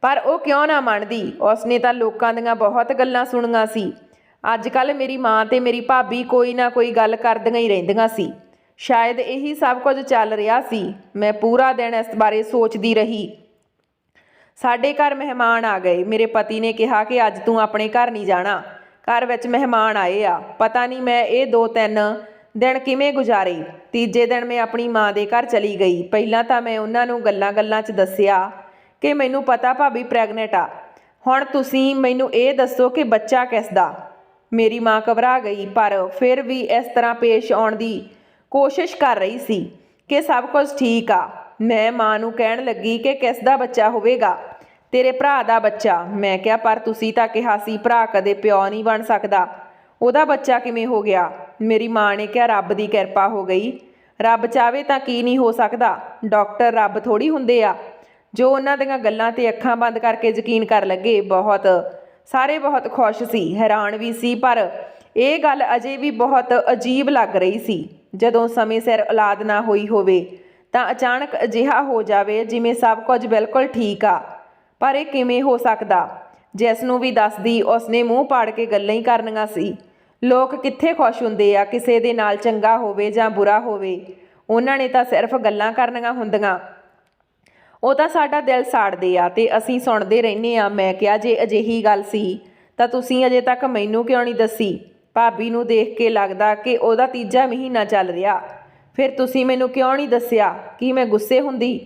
ਪਰ ਉਹ ਕਿਉਂ ਨਾ ਮੰਨਦੀ? ਉਸਨੇ ਤਾਂ ਲੋਕਾਂ ਦੀਆਂ ਬਹੁਤ ਗੱਲਾਂ ਸੁਣੀਆਂ ਸੀ। ਅੱਜ ਕੱਲ ਮੇਰੀ ਮਾਂ ਤੇ ਮੇਰੀ ਭਾਬੀ ਕੋਈ ਨਾ ਕੋਈ ਗੱਲ ਕਰਦੀਆਂ ਹੀ ਰਹਿੰਦੀਆਂ ਸੀ। ਸ਼ਾਇਦ ਇਹੀ ਸਭ ਕੁਝ ਚੱਲ ਰਿਹਾ ਸੀ। ਮੈਂ ਪੂਰਾ ਦਿਨ ਇਸ ਬਾਰੇ ਸੋਚਦੀ ਰਹੀ। ਸਾਡੇ ਘਰ ਮਹਿਮਾਨ ਆ ਗਏ। ਮੇਰੇ ਪਤੀ ਨੇ ਕਿਹਾ ਕਿ ਅੱਜ ਤੂੰ ਆਪਣੇ ਘਰ ਨਹੀਂ ਜਾਣਾ। ਘਰ ਵਿੱਚ ਮਹਿਮਾਨ ਆਏ ਆ। ਪਤਾ ਨਹੀਂ ਮੈਂ ਇਹ ਦੋ ਤਿੰਨ ਦਿਨ ਕਿਵੇਂ ਗੁਜ਼ਾਰੇ। ਤੀਜੇ ਦਿਨ ਮੈਂ ਆਪਣੀ ਮਾਂ ਦੇ ਘਰ ਚਲੀ ਗਈ। ਪਹਿਲਾਂ ਤਾਂ ਮੈਂ ਉਹਨਾਂ ਨੂੰ ਗੱਲਾਂ-ਗੱਲਾਂ 'ਚ ਦੱਸਿਆ ਕਿ ਮੈਨੂੰ ਪਤਾ ਭਾਬੀ ਪ੍ਰੈਗਨੈਂਟ ਆ। ਹੁਣ ਤੁਸੀਂ ਮੈਨੂੰ ਇਹ ਦੱਸੋ ਕਿ ਬੱਚਾ ਕਿਸ ਦਾ ਮੇਰੀ ਮਾਂ ਘਬਰਾ ਗਈ, ਪਰ ਫਿਰ ਵੀ ਇਸ ਤਰ੍ਹਾਂ ਪੇਸ਼ ਆਉਣ ਦੀ ਕੋਸ਼ਿਸ਼ ਕਰ ਰਹੀ ਸੀ ਕਿ ਸਭ ਕੁਝ ਠੀਕ ਆ। ਮੈਂ ਮਾਂ ਨੂੰ ਕਹਿਣ ਲੱਗੀ ਕਿ ਕਿਸ ਦਾ ਬੱਚਾ ਹੋਵੇਗਾ? ਤੇਰੇ ਭਰਾ ਦਾ ਬੱਚਾ। ਮੈਂ ਕਿਹਾ, ਪਰ ਤੁਸੀਂ ਤਾਂ ਕਿਹਾ ਸੀ ਭਰਾ ਕਦੇ ਪਿਓ ਨਹੀਂ ਬਣ ਸਕਦਾ। ਉਹਦਾ ਬੱਚਾ ਕਿਵੇਂ ਹੋ ਗਿਆ? ਮੇਰੀ ਮਾਂ ਨੇ ਕਿਹਾ, ਰੱਬ ਦੀ ਕਿਰਪਾ ਹੋ ਗਈ। ਰੱਬ ਚਾਵੇ ਤਾਂ ਕੀ ਨਹੀਂ ਹੋ ਸਕਦਾ। ਡਾਕਟਰ ਰੱਬ ਥੋੜੀ ਹੁੰਦੇ ਆ। ਜੋ ਉਹਨਾਂ ਦੀਆਂ ਗੱਲਾਂ ਤੇ ਅੱਖਾਂ ਬੰਦ ਕਰਕੇ ਯਕੀਨ ਕਰ ਲੱਗੇ, ਬਹੁਤ। ਸਾਰੇ ਬਹੁਤ ਖੁਸ਼ ਸੀ, ਹੈਰਾਨ ਵੀ ਸੀ, ਪਰ ਇਹ ਗੱਲ ਅਜੇ ਵੀ ਬਹੁਤ ਅਜੀਬ ਲੱਗ ਰਹੀ ਸੀ। ਜਦੋਂ ਸਮੇਂ ਸਿਰ ਔਲਾਦ ਨਾ ਹੋਈ ਹੋਵੇ, ਤਾਂ ਅਚਾਨਕ ਅਜਿਹਾ ਹੋ ਜਾਵੇ ਜਿਵੇਂ ਸਭ ਕੁਝ ਬਿਲਕੁਲ ਠੀਕ ਆ। ਪਰ ਇਹ ਕਿਵੇਂ ਹੋ ਸਕਦਾ? ਜਿਸ ਨੂੰ ਵੀ ਦੱਸਦੀ ਉਸਨੇ ਮੂੰਹ ਪਾੜ ਕੇ ਗੱਲਾਂ ਹੀ ਕਰਨੀਆਂ ਸੀ। ਲੋਕ ਕਿੱਥੇ ਖੁਸ਼ ਹੁੰਦੇ ਆ ਕਿਸੇ ਦੇ ਨਾਲ ਚੰਗਾ ਹੋਵੇ ਜਾਂ ਬੁਰਾ ਹੋਵੇ। ਉਹਨਾਂ ਨੇ ਤਾਂ ਸਿਰਫ ਗੱਲਾਂ ਕਰਨੀਆਂ ਹੁੰਦੀਆਂ। ਉਹ ਤਾਂ ਸਾਡਾ ਦਿਲ ਸਾੜਦੇ ਆ ਤੇ ਅਸੀਂ ਸੁਣਦੇ ਰਹਿੰਦੇ ਆ, ਮੈਂ ਕਿਹਾ ਜੇ ਅਜਿਹੀ ਗੱਲ ਸੀ, ਤਾਂ ਤੁਸੀਂ ਅਜੇ ਤੱਕ ਮੈਨੂੰ ਕਿਉਂ ਨਹੀਂ ਦੱਸੀ? ਭਾਬੀ ਨੂੰ ਦੇਖ ਕੇ ਲੱਗਦਾ ਕਿ ਉਹਦਾ ਤੀਜਾ ਮਹੀਨਾ ਚੱਲ ਰਿਹਾ। ਫਿਰ ਤੁਸੀਂ ਮੈਨੂੰ ਕਿਉਂ ਨਹੀਂ ਦੱਸਿਆ? ਕਿ ਮੈਂ ਗੁੱਸੇ ਹੁੰਦੀ?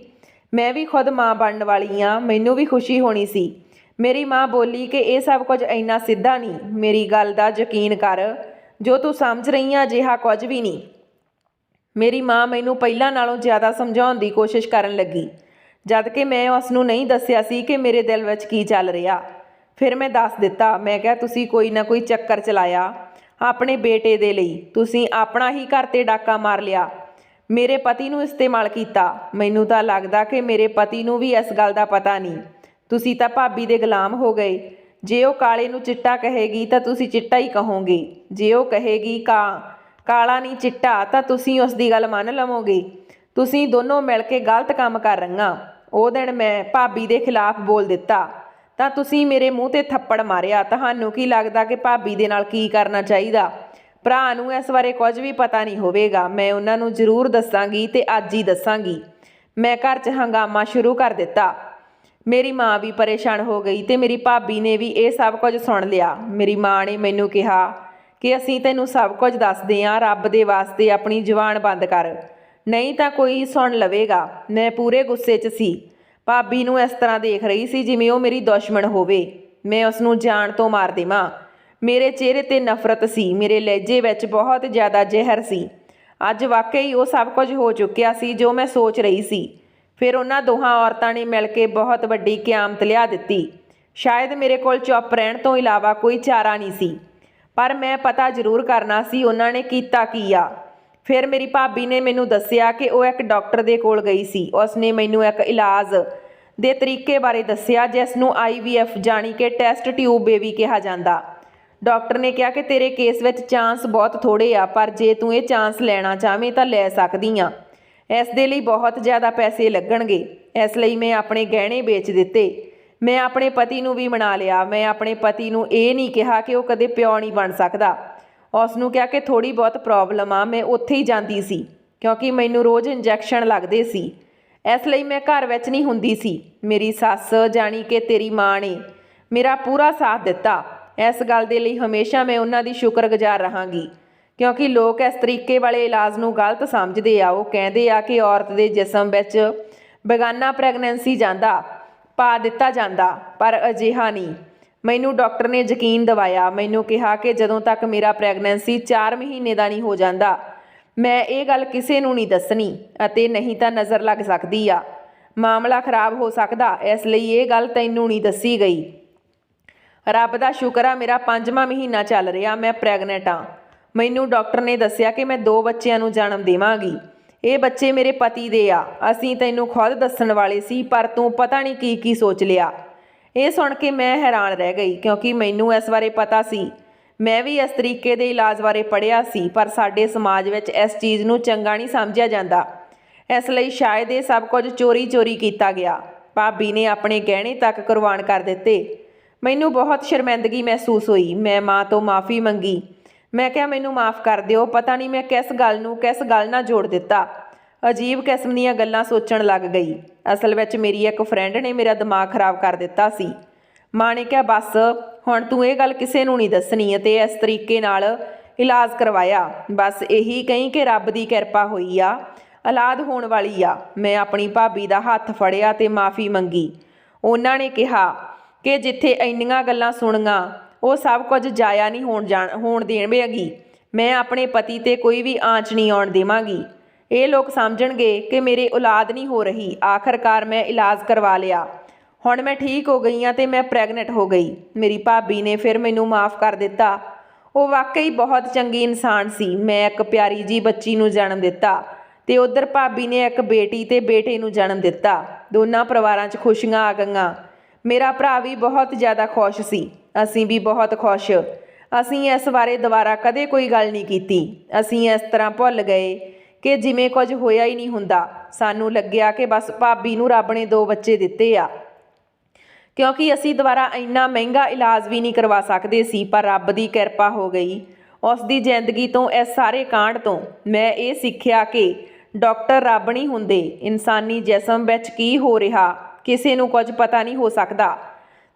ਮੈਂ ਵੀ ਖੁਦ ਮਾਂ ਬਣਨ ਵਾਲੀ ਆ, ਮੈਨੂੰ ਵੀ ਖੁਸ਼ੀ ਹੋਣੀ ਸੀ। ਮੇਰੀ ਮਾਂ ਬੋਲੀ ਕਿ ਇਹ ਸਭ ਕੁਝ ਇੰਨਾ ਸਿੱਧਾ ਨਹੀਂ। ਮੇਰੀ ਗੱਲ ਦਾ ਯਕੀਨ ਕਰ, ਜੋ ਤੂੰ ਸਮਝ ਰਹੀ ਆ, ਅਜਿਹਾ ਕੁਝ ਵੀ ਨਹੀਂ। ਮੇਰੀ ਮਾਂ ਮੈਨੂੰ ਪਹਿਲਾਂ ਨਾਲੋਂ ਜ਼ਿਆਦਾ ਸਮਝਾਉਣ ਦੀ ਕੋਸ਼ਿਸ਼ ਕਰਨ ਲੱਗੀ। ਜਦ ਕਿ ਮੈਂ ਉਸ ਨੂੰ ਨਹੀਂ ਦੱਸਿਆ ਸੀ ਕਿ ਮੇਰੇ ਦਿਲ ਵਿੱਚ ਕੀ ਚੱਲ ਰਿਹਾ। ਫਿਰ ਮੈਂ ਦੱਸ ਦਿੱਤਾ, ਮੈਂ ਕਿਹਾ, ਤੁਸੀਂ ਕੋਈ ਨਾ ਕੋਈ ਚੱਕਰ ਚਲਾਇਆ। ਆਪਣੇ ਬੇਟੇ ਦੇ ਲਈ। ਤੁਸੀਂ ਆਪਣਾ ਹੀ ਘਰ ਤੇ ਡਾਕਾ ਮਾਰ ਲਿਆ। ਮੇਰੇ ਪਤੀ ਨੂੰ ਇਸਤੇਮਾਲ ਕੀਤਾ। ਮੈਨੂੰ ਤਾਂ ਲੱਗਦਾ ਕਿ ਮੇਰੇ ਪਤੀ ਨੂੰ ਵੀ ਇਸ ਗੱਲ ਦਾ ਪਤਾ ਨਹੀਂ। ਤੁਸੀਂ ਤਾਂ ਭਾਬੀ ਦੇ ਗੁਲਾਮ ਹੋ ਗਏ। ਜੇ ਉਹ ਕਾਲੇ ਨੂੰ ਚਿੱਟਾ ਕਹੇਗੀ ਤਾਂ ਤੁਸੀਂ ਚਿੱਟਾ ਹੀ ਕਹੋਗੇ। ਜੇ ਉਹ ਕਹੇਗੀ ਕਾ, ਕਾਲਾ ਨਹੀਂ ਚਿੱਟਾ ਤਾਂ ਤੁਸੀਂ ਉਸ ਦੀ ਗੱਲ ਮੰਨ ਲਵੋਗੇ। ਤੁਸੀਂ ਦੋਨੋਂ ਮਿਲ ਕੇ ਗਲਤ ਕੰਮ ਕਰ ਰਹੀਆਂ। ਉਹ ਦਿਨ ਮੈਂ ਭਾਬੀ ਦੇ ਖਿਲਾਫ ਬੋਲ ਦਿੱਤਾ। ਤਾਂ ਤੁਸੀਂ ਮੇਰੇ ਮੂੰਹ ਤੇ ਥੱਪੜ ਮਾਰਿਆ। ਤੁਹਾਨੂੰ ਕੀ ਲੱਗਦਾ ਕਿ ਭਾਬੀ ਦੇ ਨਾਲ ਕੀ ਕਰਨਾ ਚਾਹੀਦਾ? ਭਰਾ ਨੂੰ ਇਸ ਬਾਰੇ ਕੁਝ ਵੀ ਪਤਾ ਨਹੀਂ ਹੋਵੇਗਾ। ਮੈਂ ਉਹਨਾਂ ਨੂੰ ਜ਼ਰੂਰ ਦੱਸਾਂਗੀ ਤੇ ਅੱਜ ਹੀ ਦੱਸਾਂਗੀ। ਮੈਂ ਘਰ 'ਚ ਹੰਗਾਮਾ ਸ਼ੁਰੂ ਕਰ ਦਿੱਤਾ। ਮੇਰੀ ਮਾਂ ਵੀ ਪਰੇਸ਼ਾਨ ਹੋ ਗਈ ਤੇ ਮੇਰੀ ਭਾਬੀ ਨੇ ਵੀ ਇਹ ਸਭ ਕੁਝ ਸੁਣ ਲਿਆ। ਮੇਰੀ ਮਾਂ ਨੇ ਮੈਨੂੰ ਕਿਹਾ ਕਿ ਅਸੀਂ ਤੈਨੂੰ ਸਭ ਕੁਝ ਦੱਸਦੇ ਆਂ, ਰੱਬ ਦੇ ਵਾਸਤੇ ਆਪਣੀ ਜ਼ੁਬਾਨ ਬੰਦ ਕਰ। ਨਹੀਂ ਤਾਂ ਕੋਈ ਸੁਣ ਲਵੇਗਾ। ਮੈਂ ਪੂਰੇ ਗੁੱਸੇ 'ਚ ਸੀ। ਭਾਬੀ ਨੂੰ ਇਸ ਤਰ੍ਹਾਂ ਦੇਖ ਰਹੀ ਸੀ ਜਿਵੇਂ ਉਹ ਮੇਰੀ ਦੁਸ਼ਮਣ ਹੋਵੇ। ਮੈਂ ਉਸ ਨੂੰ ਜਾਣ ਤੋਂ ਮਾਰ ਦੇਵਾਂ। ਮੇਰੇ ਚਿਹਰੇ ਤੇ ਨਫ਼ਰਤ ਸੀ। ਮੇਰੇ ਲਹਿਜੇ ਵਿੱਚ ਬਹੁਤ ਜ਼ਿਆਦਾ ਜ਼ਹਿਰ ਸੀ। ਅੱਜ ਵਾਕਈ ਉਹ ਸਭ ਕੁਝ ਹੋ ਚੁੱਕਿਆ ਸੀ ਜੋ ਮੈਂ ਸੋਚ ਰਹੀ ਸੀ। ਫਿਰ ਉਹਨਾਂ ਦੋਹਾਂ ਔਰਤਾਂ ਨੇ ਮਿਲ ਕੇ ਬਹੁਤ ਵੱਡੀ ਕਿਆਮਤ ਲਿਆ ਦਿੱਤੀ। ਸ਼ਾਇਦ ਮੇਰੇ ਕੋਲ ਚੁੱਪ ਰਹਿਣ ਤੋਂ ਇਲਾਵਾ ਕੋਈ ਚਾਰਾ ਨਹੀਂ ਸੀ। ਪਰ ਮੈਂ ਪਤਾ ਜ਼ਰੂਰ ਕਰਨਾ ਸੀ ਉਹਨਾਂ ਨੇ ਕੀਤਾ ਕੀ ਆ। ਫਿਰ ਮੇਰੀ ਭਾਬੀ ਨੇ ਮੈਨੂੰ ਦੱਸਿਆ ਕਿ ਉਹ ਇੱਕ ਡਾਕਟਰ ਦੇ ਕੋਲ ਗਈ ਸੀ। ਉਸ ਨੇ ਮੈਨੂੰ ਇੱਕ ਇਲਾਜ ਦੇ ਤਰੀਕੇ ਬਾਰੇ ਦੱਸਿਆ, ਜਿਸ ਨੂੰ ਆਈਵੀਐਫ ਜਾਣੀ ਕਿ ਟੈਸਟ ਟਿਊਬ ਬੇਬੀ ਕਿਹਾ ਜਾਂਦਾ। ਡਾਕਟਰ ਨੇ ਕਿਹਾ ਕਿ ਤੇਰੇ ਕੇਸ ਵਿੱਚ ਚਾਂਸ ਬਹੁਤ ਥੋੜੇ ਆ, ਪਰ ਜੇ ਤੂੰ ਇਹ ਚਾਂਸ ਲੈਣਾ ਚਾਹਵੇਂ ਤਾਂ ਲੈ ਸਕਦੀ ਆ ਇਸ ਦੇ ਲਈ ਬਹੁਤ ਜ਼ਿਆਦਾ ਪੈਸੇ ਲੱਗਣਗੇ। ਇਸ ਲਈ ਮੈਂ ਆਪਣੇ ਗਹਿਣੇ ਵੇਚ ਦਿੱਤੇ। ਮੈਂ ਆਪਣੇ ਪਤੀ ਨੂੰ ਵੀ ਮਨਾ ਲਿਆ। ਮੈਂ ਆਪਣੇ ਪਤੀ ਨੂੰ ਇਹ ਨਹੀਂ ਕਿਹਾ ਕਿ ਉਹ ਕਦੇ ਪਿਓ ਨਹੀਂ ਬਣ ਸਕਦਾ। ਉਸ ਨੂੰ ਕਿਹਾ ਕਿ ਥੋੜੀ ਬਹੁਤ ਪ੍ਰੋਬਲਮ ਆ, ਮੈਂ ਉੱਥੇ ਹੀ ਜਾਂਦੀ ਸੀ, ਕਿਉਂਕਿ ਮੈਨੂੰ ਰੋਜ਼ ਇੰਜੈਕਸ਼ਨ ਲੱਗਦੇ ਸੀ। ਇਸ ਲਈ ਮੈਂ ਘਰ ਵਿੱਚ ਨਹੀਂ ਹੁੰਦੀ ਸੀ। ਮੇਰੀ ਸੱਸ ਜਾਣੀ ਕਿ ਤੇਰੀ ਮਾਂ ਨੇ ਮੇਰਾ ਪੂਰਾ ਸਾਥ ਦਿੱਤਾ। ਇਸ ਗੱਲ ਦੇ ਲਈ ਹਮੇਸ਼ਾ ਮੈਂ ਉਹਨਾਂ ਦੀ ਸ਼ੁਕਰਗੁਜ਼ਾਰ ਰਹਾਂਗੀ। ਕਿਉਂਕਿ ਲੋਕ ਇਸ ਤਰੀਕੇ ਵਾਲੇ ਇਲਾਜ ਨੂੰ ਗਲਤ ਸਮਝਦੇ ਆ। ਉਹ ਕਹਿੰਦੇ ਆ ਕਿ ਔਰਤ ਦੇ ਜਿਸਮ ਵਿੱਚ ਬੇਗਾਨਾ ਪ੍ਰੈਗਨੈਂਸੀ ਜਾਂਦਾ, ਪਾ ਦਿੱਤਾ ਜਾਂਦਾ, ਪਰ ਅਜਿਹਾ ਨਹੀਂ। ਮੈਨੂੰ ਡਾਕਟਰ ਨੇ ਯਕੀਨ ਦਿਵਾਇਆ। ਮੈਨੂੰ ਕਿਹਾ ਕਿ ਜਦੋਂ ਤੱਕ ਮੇਰਾ ਪ੍ਰੈਗਨੈਂਸੀ 4 ਮਹੀਨੇ ਦਾ ਨਹੀਂ ਹੋ ਜਾਂਦਾ ਮੈਂ ਇਹ ਗੱਲ ਕਿਸੇ ਨੂੰ ਨਹੀਂ ਦੱਸਣੀ ਅਤੇ ਨਹੀਂ ਤਾਂ ਨਜ਼ਰ ਲੱਗ ਸਕਦੀ ਆ। ਮਾਮਲਾ ਖਰਾਬ ਹੋ ਸਕਦਾ, ਇਸ ਲਈ ਇਹ ਗੱਲ ਤੈਨੂੰ ਨਹੀਂ ਦੱਸੀ ਗਈ। ਰੱਬ ਦਾ ਸ਼ੁਕਰ ਆ, ਮੇਰਾ ਪੰਜਵਾਂ ਮਹੀਨਾ ਚੱਲ ਰਿਹਾ, ਮੈਂ ਪ੍ਰੈਗਨੈਂਟ ਆ। ਮੈਨੂੰ ਡਾਕਟਰ ਨੇ ਦੱਸਿਆ ਕਿ ਮੈਂ ਦੋ ਬੱਚਿਆਂ ਨੂੰ ਜਨਮ ਦੇਵਾਂਗੀ। ਇਹ ਬੱਚੇ ਮੇਰੇ ਪਤੀ ਦੇ ਆ। ਅਸੀਂ ਤੈਨੂੰ ਖੁਦ ਦੱਸਣ ਵਾਲੇ ਸੀ, ਪਰ ਤੂੰ ਪਤਾ ਨਹੀਂ ਕੀ ਕੀ ਸੋਚ ਲਿਆ। ਇਹ ਸੁਣ ਕੇ ਮੈਂ ਹੈਰਾਨ ਰਹਿ ਗਈ, ਕਿਉਂਕਿ ਮੈਨੂੰ ਇਸ ਬਾਰੇ ਪਤਾ ਸੀ। ਮੈਂ ਵੀ ਇਸ ਤਰੀਕੇ ਦੇ ਇਲਾਜ ਬਾਰੇ ਪੜ੍ਹਿਆ ਸੀ, ਪਰ ਸਾਡੇ ਸਮਾਜ ਵਿੱਚ ਇਸ ਚੀਜ਼ ਨੂੰ ਚੰਗਾ ਨਹੀਂ ਸਮਝਿਆ ਜਾਂਦਾ। ਇਸ ਲਈ ਸ਼ਾਇਦ ਇਹ ਸਭ ਕੁਝ ਚੋਰੀ-ਚੋਰੀ ਕੀਤਾ ਗਿਆ। ਭਾਬੀ ਨੇ ਆਪਣੇ ਗਹਿਣੇ ਤੱਕ ਕੁਰਬਾਨ ਕਰ ਦਿੱਤੇ। ਮੈਨੂੰ ਬਹੁਤ ਸ਼ਰਮਿੰਦਗੀ ਮਹਿਸੂਸ ਹੋਈ। ਮੈਂ ਮਾਂ ਤੋਂ ਮਾਫੀ ਮੰਗੀ। ਮੈਂ ਕਿਹਾ, ਮੈਨੂੰ ਮਾਫ ਕਰ ਦਿਓ। ਪਤਾ ਨਹੀਂ ਮੈਂ ਕਿਸ ਗੱਲ ਨੂੰ ਕਿਸ ਗੱਲ ਨਾਲ ਜੋੜ ਦਿੱਤਾ। ਅਜੀਬ ਕਿਸਮ ਦੀਆਂ ਗੱਲਾਂ ਸੋਚਣ ਲੱਗ ਗਈ। ਅਸਲ ਵਿੱਚ ਮੇਰੀ ਇੱਕ ਫਰੈਂਡ ਨੇ ਮੇਰਾ ਦਿਮਾਗ ਖਰਾਬ ਕਰ ਦਿੱਤਾ ਸੀ। ਮਾਂ ਨੇ ਕਿਹਾ, ਬਸ ਹੁਣ ਤੂੰ ਇਹ ਗੱਲ ਕਿਸੇ ਨੂੰ ਨਹੀਂ ਦੱਸਣੀ ਅਤੇ ਇਸ ਤਰੀਕੇ ਨਾਲ ਇਲਾਜ ਕਰਵਾਇਆ। ਬਸ ਇਹੀ ਕਹੀਂ ਕਿ ਰੱਬ ਦੀ ਕਿਰਪਾ ਹੋਈ ਆ, ਔਲਾਦ ਹੋਣ ਵਾਲੀ ਆ। ਮੈਂ ਆਪਣੀ ਭਾਬੀ ਦਾ ਹੱਥ ਫੜਿਆ ਤੇ ਮਾਫੀ ਮੰਗੀ। ਉਹਨਾਂ ਨੇ ਕਿਹਾ ਕਿ ਜਿੱਥੇ ਇੰਨੀਆਂ ਗੱਲਾਂ ਸੁਣੀਆਂ ਉਹ ਸਭ ਕੁਝ ਜਾਇਆ ਨਹੀਂ ਹੋਣ ਜਾਣ, ਹੋਣ ਦੇਵੇਗੀ। ਮੈਂ ਆਪਣੇ ਪਤੀ ਤੇ ਕੋਈ ਵੀ ਆਂਚ ਨਹੀਂ ਆਉਣ ਦੇਵਾਂਗੀ। ਇਹ ਲੋਕ ਸਮਝਣਗੇ ਕਿ ਮੇਰੇ ਔਲਾਦ ਨਹੀਂ ਹੋ ਰਹੀ। ਆਖਰਕਾਰ ਮੈਂ ਇਲਾਜ ਕਰਵਾ ਲਿਆ। ਹੁਣ ਮੈਂ ਠੀਕ ਹੋ ਗਈ ਹਾਂ ਤੇ ਮੈਂ ਪ੍ਰੈਗਨੈਂਟ ਹੋ ਗਈ। ਮੇਰੀ ਭਾਬੀ ਨੇ ਫਿਰ ਮੈਨੂੰ ਮਾਫ ਕਰ ਦਿੱਤਾ। ਉਹ ਵਾਕਈ ਬਹੁਤ ਚੰਗੀ ਇਨਸਾਨ ਸੀ। ਮੈਂ ਇੱਕ ਪਿਆਰੀ ਜੀ ਬੱਚੀ ਨੂੰ ਜਨਮ ਦਿੱਤਾ ਤੇ ਉਧਰ ਭਾਬੀ ਨੇ ਇੱਕ ਬੇਟੀ ਤੇ ਬੇਟੇ ਨੂੰ ਜਨਮ ਦਿੱਤਾ। ਦੋਨਾਂ ਪਰਿਵਾਰਾਂ 'ਚ ਖੁਸ਼ੀਆਂ ਆ ਗਈਆਂ। ਮੇਰਾ ਭਰਾ ਵੀ ਬਹੁਤ ਜ਼ਿਆਦਾ ਖੁਸ਼ ਸੀ। ਅਸੀਂ ਵੀ ਬਹੁਤ ਖੁਸ਼। ਅਸੀਂ ਇਸ ਬਾਰੇ ਦੁਬਾਰਾ ਕਦੇ ਕੋਈ ਗੱਲ ਨਹੀਂ ਕੀਤੀ। ਅਸੀਂ ਇਸ ਤਰ੍ਹਾਂ ਭੁੱਲ ਗਏ ਕਿ ਜਿਵੇਂ ਕੁਝ ਹੋਇਆ ਹੀ ਨਹੀਂ ਹੁੰਦਾ। ਸਾਨੂੰ ਲੱਗਿਆ ਕਿ ਬਸ ਭਾਬੀ ਨੂੰ ਰੱਬ ਨੇ ਦੋ ਬੱਚੇ ਦਿੱਤੇ ਆ। ਕਿਉਂਕਿ ਅਸੀਂ ਦੁਬਾਰਾ ਇੰਨਾ ਮਹਿੰਗਾ ਇਲਾਜ ਵੀ ਨਹੀਂ ਕਰਵਾ ਸਕਦੇ ਸੀ, ਪਰ ਰੱਬ ਦੀ ਕਿਰਪਾ ਹੋ ਗਈ। ਉਸ ਦੀ ਜ਼ਿੰਦਗੀ ਤੋਂ ਇਸ ਸਾਰੇ ਕਾਂਡ ਤੋਂ ਮੈਂ ਇਹ ਸਿੱਖਿਆ ਕਿ ਡਾਕਟਰ ਰੱਬ ਨਹੀਂ ਹੁੰਦੇ, ਇਨਸਾਨੀ ਜਿਸਮ ਵਿੱਚ ਕੀ ਹੋ ਰਿਹਾ, ਕਿਸੇ ਨੂੰ ਕੁਝ ਪਤਾ ਨਹੀਂ ਹੋ ਸਕਦਾ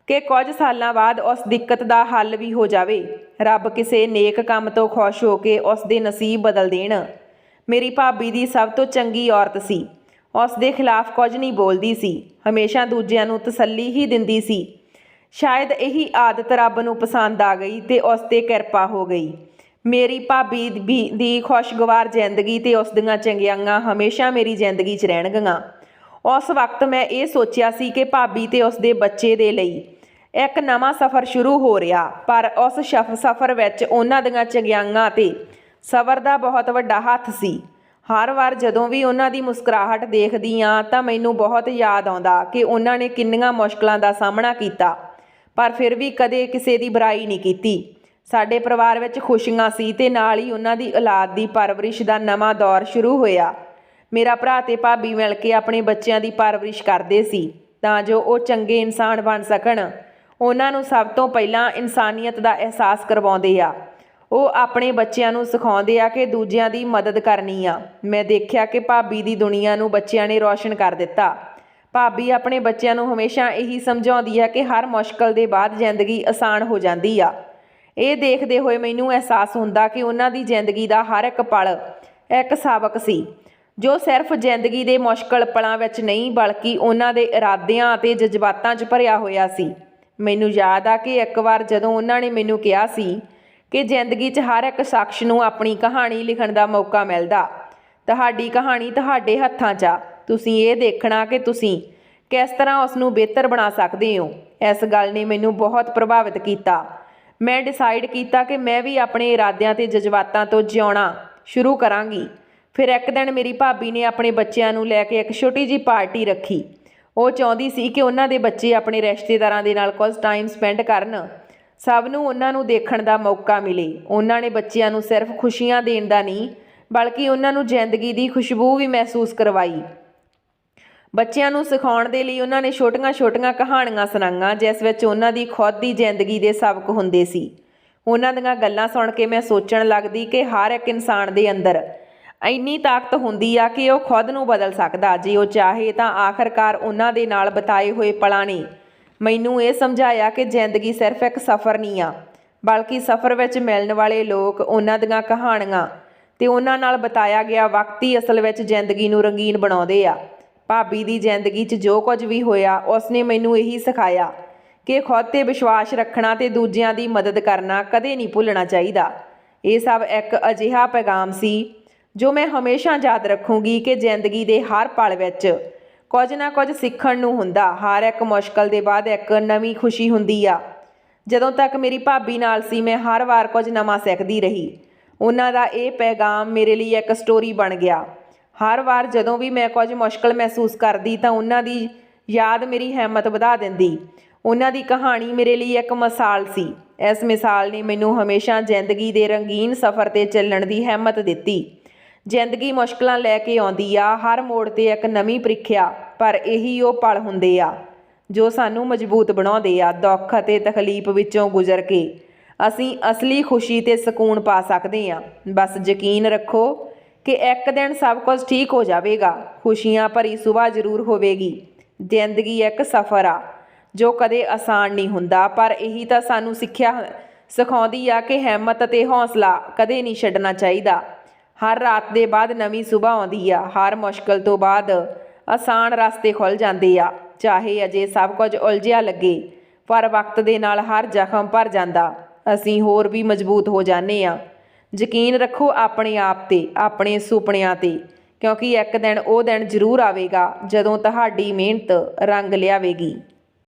ਕਿ ਕੁਝ ਸਾਲਾਂ ਬਾਅਦ ਉਸ ਦਿੱਕਤ ਦਾ ਹੱਲ ਵੀ ਹੋ ਜਾਵੇ। ਰੱਬ ਕਿਸੇ ਨੇਕ ਕੰਮ ਤੋਂ ਖੁਸ਼ ਹੋ ਕੇ ਉਸ ਦੇ ਨਸੀਬ ਬਦਲ ਦੇਣ। ਮੇਰੀ ਭਾਬੀ ਦੀ ਸਭ ਤੋਂ ਚੰਗੀ ਔਰਤ ਸੀ। ਉਸ ਦੇ ਖਿਲਾਫ ਕੁਝ ਨਹੀਂ ਬੋਲਦੀ ਸੀ। ਹਮੇਸ਼ਾ ਦੂਜਿਆਂ ਨੂੰ ਤਸੱਲੀ ਹੀ ਦਿੰਦੀ ਸੀ। ਸ਼ਾਇਦ ਇਹੀ ਆਦਤ ਰੱਬ ਨੂੰ ਪਸੰਦ ਆ ਗਈ ਤੇ ਉਸ ਤੇ ਕਿਰਪਾ ਹੋ ਗਈ। ਮੇਰੀ ਭਾਬੀ ਦੀ ਦੀ ਖੁਸ਼ਗਵਾਰ ਜ਼ਿੰਦਗੀ ਤੇ ਉਸ ਦੀਆਂ ਚੰਗਿਆਈਆਂ ਹਮੇਸ਼ਾ ਮੇਰੀ ਜ਼ਿੰਦਗੀ 'ਚ ਰਹਿਣਗੀਆਂ। ਉਸ ਵਕਤ ਮੈਂ ਇਹ ਸੋਚਿਆ ਸੀ ਕਿ ਭਾਬੀ ਤੇ ਉਸ ਦੇ ਬੱਚੇ ਦੇ ਲਈ ਇੱਕ ਨਵਾਂ ਸਫ਼ਰ ਸ਼ੁਰੂ ਹੋ ਰਿਹਾ, ਪਰ ਉਸ ਸਫ਼ਰ ਵਿੱਚ ਉਹਨਾਂ ਦੀਆਂ ਚੰਗਿਆਈਆਂ ਤੇ ਸਬਰ ਦਾ ਬਹੁਤ ਵੱਡਾ ਹੱਥ ਸੀ। ਹਰ ਵਾਰ ਜਦੋਂ ਵੀ ਉਹਨਾਂ ਦੀ ਮੁਸਕਰਾਹਟ ਦੇਖਦੀ ਆ ਤਾਂ ਮੈਨੂੰ ਬਹੁਤ ਯਾਦ ਆਉਂਦਾ ਕਿ ਉਹਨਾਂ ਨੇ ਕਿੰਨੀਆਂ ਮੁਸ਼ਕਲਾਂ ਦਾ ਸਾਹਮਣਾ ਕੀਤਾ, ਪਰ ਫਿਰ ਵੀ ਕਦੇ ਕਿਸੇ ਦੀ ਬੁਰਾਈ ਨਹੀਂ ਕੀਤੀ। ਸਾਡੇ ਪਰਿਵਾਰ ਵਿੱਚ ਖੁਸ਼ੀਆਂ ਸੀ ਤੇ ਨਾਲ ਹੀ ਉਹਨਾਂ ਦੀ ਔਲਾਦ ਦੀ ਪਰਵਰਿਸ਼ ਦਾ ਨਵਾਂ ਦੌਰ ਸ਼ੁਰੂ ਹੋਇਆ। ਮੇਰਾ ਭਰਾ ਤੇ ਭਾਬੀ ਮਿਲ ਕੇ ਆਪਣੇ ਬੱਚਿਆਂ ਦੀ ਪਰਵਰਿਸ਼ ਕਰਦੇ ਸੀ ਤਾਂ ਜੋ ਉਹ ਚੰਗੇ ਇਨਸਾਨ ਬਣ ਸਕਣ। ਉਹਨਾਂ ਨੂੰ ਸਭ ਤੋਂ ਪਹਿਲਾਂ ਇਨਸਾਨੀਅਤ ਦਾ ਅਹਿਸਾਸ ਕਰਵਾਉਂਦੇ ਆ। ਉਹ ਆਪਣੇ ਬੱਚਿਆਂ ਨੂੰ ਸਿਖਾਉਂਦੇ ਆ ਕਿ ਦੂਜਿਆਂ ਦੀ ਮਦਦ ਕਰਨੀ ਆ। ਮੈਂ ਦੇਖਿਆ ਕਿ ਭਾਬੀ ਦੀ ਦੁਨੀਆ ਨੂੰ ਬੱਚਿਆਂ ਨੇ ਰੌਸ਼ਨ ਕਰ ਦਿੱਤਾ। ਭਾਬੀ ਆਪਣੇ ਬੱਚਿਆਂ ਨੂੰ ਹਮੇਸ਼ਾ ਇਹੀ ਸਮਝਾਉਂਦੀ ਆ ਕਿ ਹਰ ਮੁਸ਼ਕਲ ਦੇ ਬਾਅਦ ਜ਼ਿੰਦਗੀ ਆਸਾਨ ਹੋ ਜਾਂਦੀ ਆ। ਇਹ ਦੇਖਦੇ ਹੋਏ ਮੈਨੂੰ ਅਹਿਸਾਸ ਹੁੰਦਾ ਕਿ ਉਹਨਾਂ ਦੀ ਜ਼ਿੰਦਗੀ ਦਾ ਹਰ ਇੱਕ ਪਲ ਇੱਕ ਸਬਕ ਸੀ, ਜੋ ਸਿਰਫ ਜ਼ਿੰਦਗੀ ਦੇ ਮੁਸ਼ਕਲ ਪਲਾਂ ਵਿੱਚ ਨਹੀਂ ਬਲਕਿ ਉਹਨਾਂ ਦੇ ਇਰਾਦਿਆਂ ਅਤੇ ਜਜ਼ਬਾਤਾਂ 'ਚ ਭਰਿਆ ਹੋਇਆ ਸੀ। ਮੈਨੂੰ ਯਾਦ ਆ ਕਿ ਇੱਕ ਵਾਰ ਜਦੋਂ ਉਹਨਾਂ ਨੇ ਮੈਨੂੰ ਕਿਹਾ ਸੀ ਕਿ ਜ਼ਿੰਦਗੀ 'ਚ ਹਰ ਇੱਕ ਸ਼ਖਸ ਨੂੰ ਆਪਣੀ ਕਹਾਣੀ ਲਿਖਣ ਦਾ ਮੌਕਾ ਮਿਲਦਾ। ਤੁਹਾਡੀ ਕਹਾਣੀ ਤੁਹਾਡੇ ਹੱਥਾਂ 'ਚ ਆ। ਤੁਸੀਂ ਇਹ ਦੇਖਣਾ ਕਿ ਤੁਸੀਂ ਕਿਸ ਤਰ੍ਹਾਂ ਉਸ ਨੂੰ ਬਿਹਤਰ ਬਣਾ ਸਕਦੇ ਹੋ। ਇਸ ਗੱਲ ਨੇ ਮੈਨੂੰ ਬਹੁਤ ਪ੍ਰਭਾਵਿਤ ਕੀਤਾ। ਮੈਂ ਡਿਸਾਈਡ ਕੀਤਾ ਕਿ ਮੈਂ ਵੀ ਆਪਣੇ ਇਰਾਦਿਆਂ ਤੇ ਜਜ਼ਬਾਤਾਂ ਤੋਂ ਜਿਉਣਾ ਸ਼ੁਰੂ ਕਰਾਂਗੀ। ਫਿਰ ਇੱਕ ਦਿਨ ਮੇਰੀ ਭਾਬੀ ਨੇ ਆਪਣੇ ਬੱਚਿਆਂ ਨੂੰ ਲੈ ਕੇ ਇੱਕ ਛੋਟੀ ਜੀ ਪਾਰਟੀ ਰੱਖੀ। ਉਹ ਚਾਹੁੰਦੀ ਸੀ ਕਿ ਉਹਨਾਂ ਦੇ ਬੱਚੇ ਆਪਣੇ ਰਿਸ਼ਤੇਦਾਰਾਂ ਦੇ ਨਾਲ ਕੁਝ ਟਾਈਮ ਸਪੈਂਡ ਕਰਨ। ਸਭ ਨੂੰ ਉਹਨਾਂ ਨੂੰ ਦੇਖਣ ਦਾ ਮੌਕਾ ਮਿਲੇ। ਉਹਨਾਂ ਨੇ ਬੱਚਿਆਂ ਨੂੰ ਸਿਰਫ ਖੁਸ਼ੀਆਂ ਦੇਣ ਦਾ ਨਹੀਂ, ਬਲਕਿ ਉਹਨਾਂ ਨੂੰ ਜ਼ਿੰਦਗੀ ਦੀ ਖੁਸ਼ਬੂ ਵੀ ਮਹਿਸੂਸ ਕਰਵਾਈ। ਬੱਚਿਆਂ ਨੂੰ ਸਿਖਾਉਣ ਦੇ ਲਈ ਉਹਨਾਂ ਨੇ ਛੋਟੀਆਂ-ਛੋਟੀਆਂ ਕਹਾਣੀਆਂ ਸੁਣਾਈਆਂ, ਜਿਸ ਵਿੱਚ ਉਹਨਾਂ ਦੀ ਖੁਦ ਦੀ ਜ਼ਿੰਦਗੀ ਦੇ ਸਬਕ ਹੁੰਦੇ ਸੀ। ਉਹਨਾਂ ਦੀਆਂ ਗੱਲਾਂ ਸੁਣ ਕੇ ਮੈਂ ਸੋਚਣ ਲੱਗਦੀ ਕਿ ਹਰ ਇੱਕ ਇਨਸਾਨ ਦੇ ਅੰਦਰ ਇੰਨੀ ਤਾਕਤ ਹੁੰਦੀ ਆ ਕਿ ਉਹ ਖੁਦ ਨੂੰ ਬਦਲ ਸਕਦਾ, ਜੇ ਉਹ ਚਾਹੇ ਤਾਂ ਆਖਰਕਾਰ ਉਹਨਾਂ ਦੇ ਨਾਲ ਬਿਤਾਏ ਹੋਏ ਪਲਾਂ ਨੇ। ਮੈਨੂੰ ਇਹ ਸਮਝਾਇਆ ਕਿ ਜ਼ਿੰਦਗੀ ਸਿਰਫ ਇੱਕ ਸਫ਼ਰ ਨਹੀਂ ਆ, ਬਲਕਿ ਸਫ਼ਰ ਵਿੱਚ ਮਿਲਣ ਵਾਲੇ ਲੋਕ ਉਹਨਾਂ ਦੀਆਂ ਕਹਾਣੀਆਂ ਤੇ ਉਹਨਾਂ ਨਾਲ ਬਿਤਾਇਆ ਗਿਆ ਵਕਤ ਹੀ ਅਸਲ ਵਿੱਚ ਜ਼ਿੰਦਗੀ ਨੂੰ ਰੰਗੀਨ ਬਣਾਉਂਦੇ ਆ। ਭਾਬੀ ਦੀ ਜ਼ਿੰਦਗੀ 'ਚ ਜੋ ਕੁਝ ਵੀ ਹੋਇਆ, ਉਸਨੇ ਮੈਨੂੰ ਇਹੀ ਸਿਖਾਇਆ ਕਿ ਖੁਦ ਤੇ ਵਿਸ਼ਵਾਸ ਰੱਖਣਾ ਤੇ ਦੂਜਿਆਂ ਦੀ ਮਦਦ ਕਰਨਾ ਕਦੇ ਨਹੀਂ ਭੁੱਲਣਾ ਚਾਹੀਦਾ। ਇਹ ਸਭ ਇੱਕ ਅਜਿਹਾ ਪੈਗਾਮ ਸੀ ਜੋ ਮੈਂ ਹਮੇਸ਼ਾ ਯਾਦ ਰੱਖੂੰਗੀ ਕਿ ਜ਼ਿੰਦਗੀ ਦੇ ਹਰ ਪਲ ਵਿੱਚ ਕੁਝ ਨਾ ਕੁਝ ਸਿੱਖਣ ਨੂੰ ਹੁੰਦਾ। ਹਰ ਇੱਕ ਮੁਸ਼ਕਲ ਦੇ ਬਾਅਦ ਇੱਕ ਨਵੀਂ ਖੁਸ਼ੀ ਹੁੰਦੀ ਆ। ਜਦੋਂ ਤੱਕ ਮੇਰੀ ਭਾਬੀ ਨਾਲ ਸੀ, ਮੈਂ ਹਰ ਵਾਰ ਕੁਝ ਨਵਾਂ ਸਿੱਖਦੀ ਰਹੀ। ਉਹਨਾਂ ਦਾ ਇਹ ਪੈਗਾਮ ਮੇਰੇ ਲਈ ਇੱਕ ਸਟੋਰੀ ਬਣ ਗਿਆ। ਹਰ ਵਾਰ ਜਦੋਂ ਵੀ ਮੈਂ ਕੁਝ ਮੁਸ਼ਕਲ ਮਹਿਸੂਸ ਕਰਦੀ, ਤਾਂ ਉਹਨਾਂ ਦੀ ਯਾਦ ਮੇਰੀ ਹਿੰਮਤ ਵਧਾ ਦਿੰਦੀ। ਉਹਨਾਂ ਦੀ ਕਹਾਣੀ ਮੇਰੇ ਲਈ ਇੱਕ ਮਿਸਾਲ ਸੀ। ਇਸ ਮਿਸਾਲ ਨੇ ਮੈਨੂੰ ਹਮੇਸ਼ਾ ਜ਼ਿੰਦਗੀ ਦੇ ਰੰਗੀਨ ਸਫ਼ਰ ਤੇ ਚੱਲਣ ਦੀ ਹਿੰਮਤ ਦਿੱਤੀ। ਜ਼ਿੰਦਗੀ ਮੁਸ਼ਕਲਾਂ ਲੈ ਕੇ ਆਉਂਦੀ ਆ, ਹਰ ਮੋੜ ਤੇ ਇੱਕ ਨਵੀਂ ਪ੍ਰੀਖਿਆ, ਪਰ ਇਹੀ ਉਹ ਪਲ ਹੁੰਦੇ ਆ, ਜੋ ਸਾਨੂੰ ਮਜ਼ਬੂਤ ਬਣਾਉਂਦੇ ਆ, ਦੁੱਖ ਅਤੇ ਤਕਲੀਫ ਵਿੱਚੋਂ ਗੁਜ਼ਰ ਕੇ। ਅਸੀਂ ਅਸਲੀ ਖੁਸ਼ੀ ਤੇ ਸਕੂਨ ਪਾ ਸਕਦੇ ਆ। ਬਸ ਯਕੀਨ ਰੱਖੋ ਕਿ ਇੱਕ ਦਿਨ ਸਭ ਕੁਝ ਠੀਕ ਹੋ ਜਾਵੇਗਾ। ਖੁਸ਼ੀਆਂ ਭਰੀ ਸਵੇਰ ਜ਼ਰੂਰ ਹੋਵੇਗੀ। ਜ਼ਿੰਦਗੀ ਇੱਕ ਸਫ਼ਰ ਆ, ਜੋ ਕਦੇ ਆਸਾਨ ਨਹੀਂ ਹੁੰਦਾ, ਪਰ ਇਹੀ ਤਾਂ ਸਾਨੂੰ ਸਿੱਖਿਆ ਸਿਖਾਉਂਦੀ ਆ ਕਿ ਹਿੰਮਤ ਅਤੇ ਹੌਸਲਾ ਕਦੇ ਨਹੀਂ ਛੱਡਣਾ ਚਾਹੀਦਾ। ਹਰ ਰਾਤ ਦੇ ਬਾਅਦ ਨਵੀਂ ਸਵੇਰ ਆਉਂਦੀ ਆ, ਹਰ ਮੁਸ਼ਕਲ ਤੋਂ ਬਾਅਦ ਆਸਾਨ ਰਸਤੇ ਖੁੱਲ ਜਾਂਦੇ ਆ, ਚਾਹੇ ਅਜੇ ਸਭ ਕੁਝ ਉਲਝਿਆ ਲੱਗੇ, ਪਰ ਵਕਤ ਦੇ ਨਾਲ ਹਰ ਜ਼ਖਮ ਭਰ ਜਾਂਦਾ, ਅਸੀਂ ਹੋਰ ਵੀ ਮਜ਼ਬੂਤ ਹੋ ਜਾਂਦੇ ਆ। ਯਕੀਨ ਰੱਖੋ ਆਪਣੇ ਆਪ ਤੇ, ਆਪਣੇ ਸੁਪਨਿਆਂ ਤੇ, ਕਿਉਂਕਿ ਇੱਕ ਦਿਨ ਉਹ ਦਿਨ ਜ਼ਰੂਰ ਆਵੇਗਾ ਜਦੋਂ ਤੁਹਾਡੀ ਮਿਹਨਤ ਰੰਗ ਲਿਆਵੇਗੀ।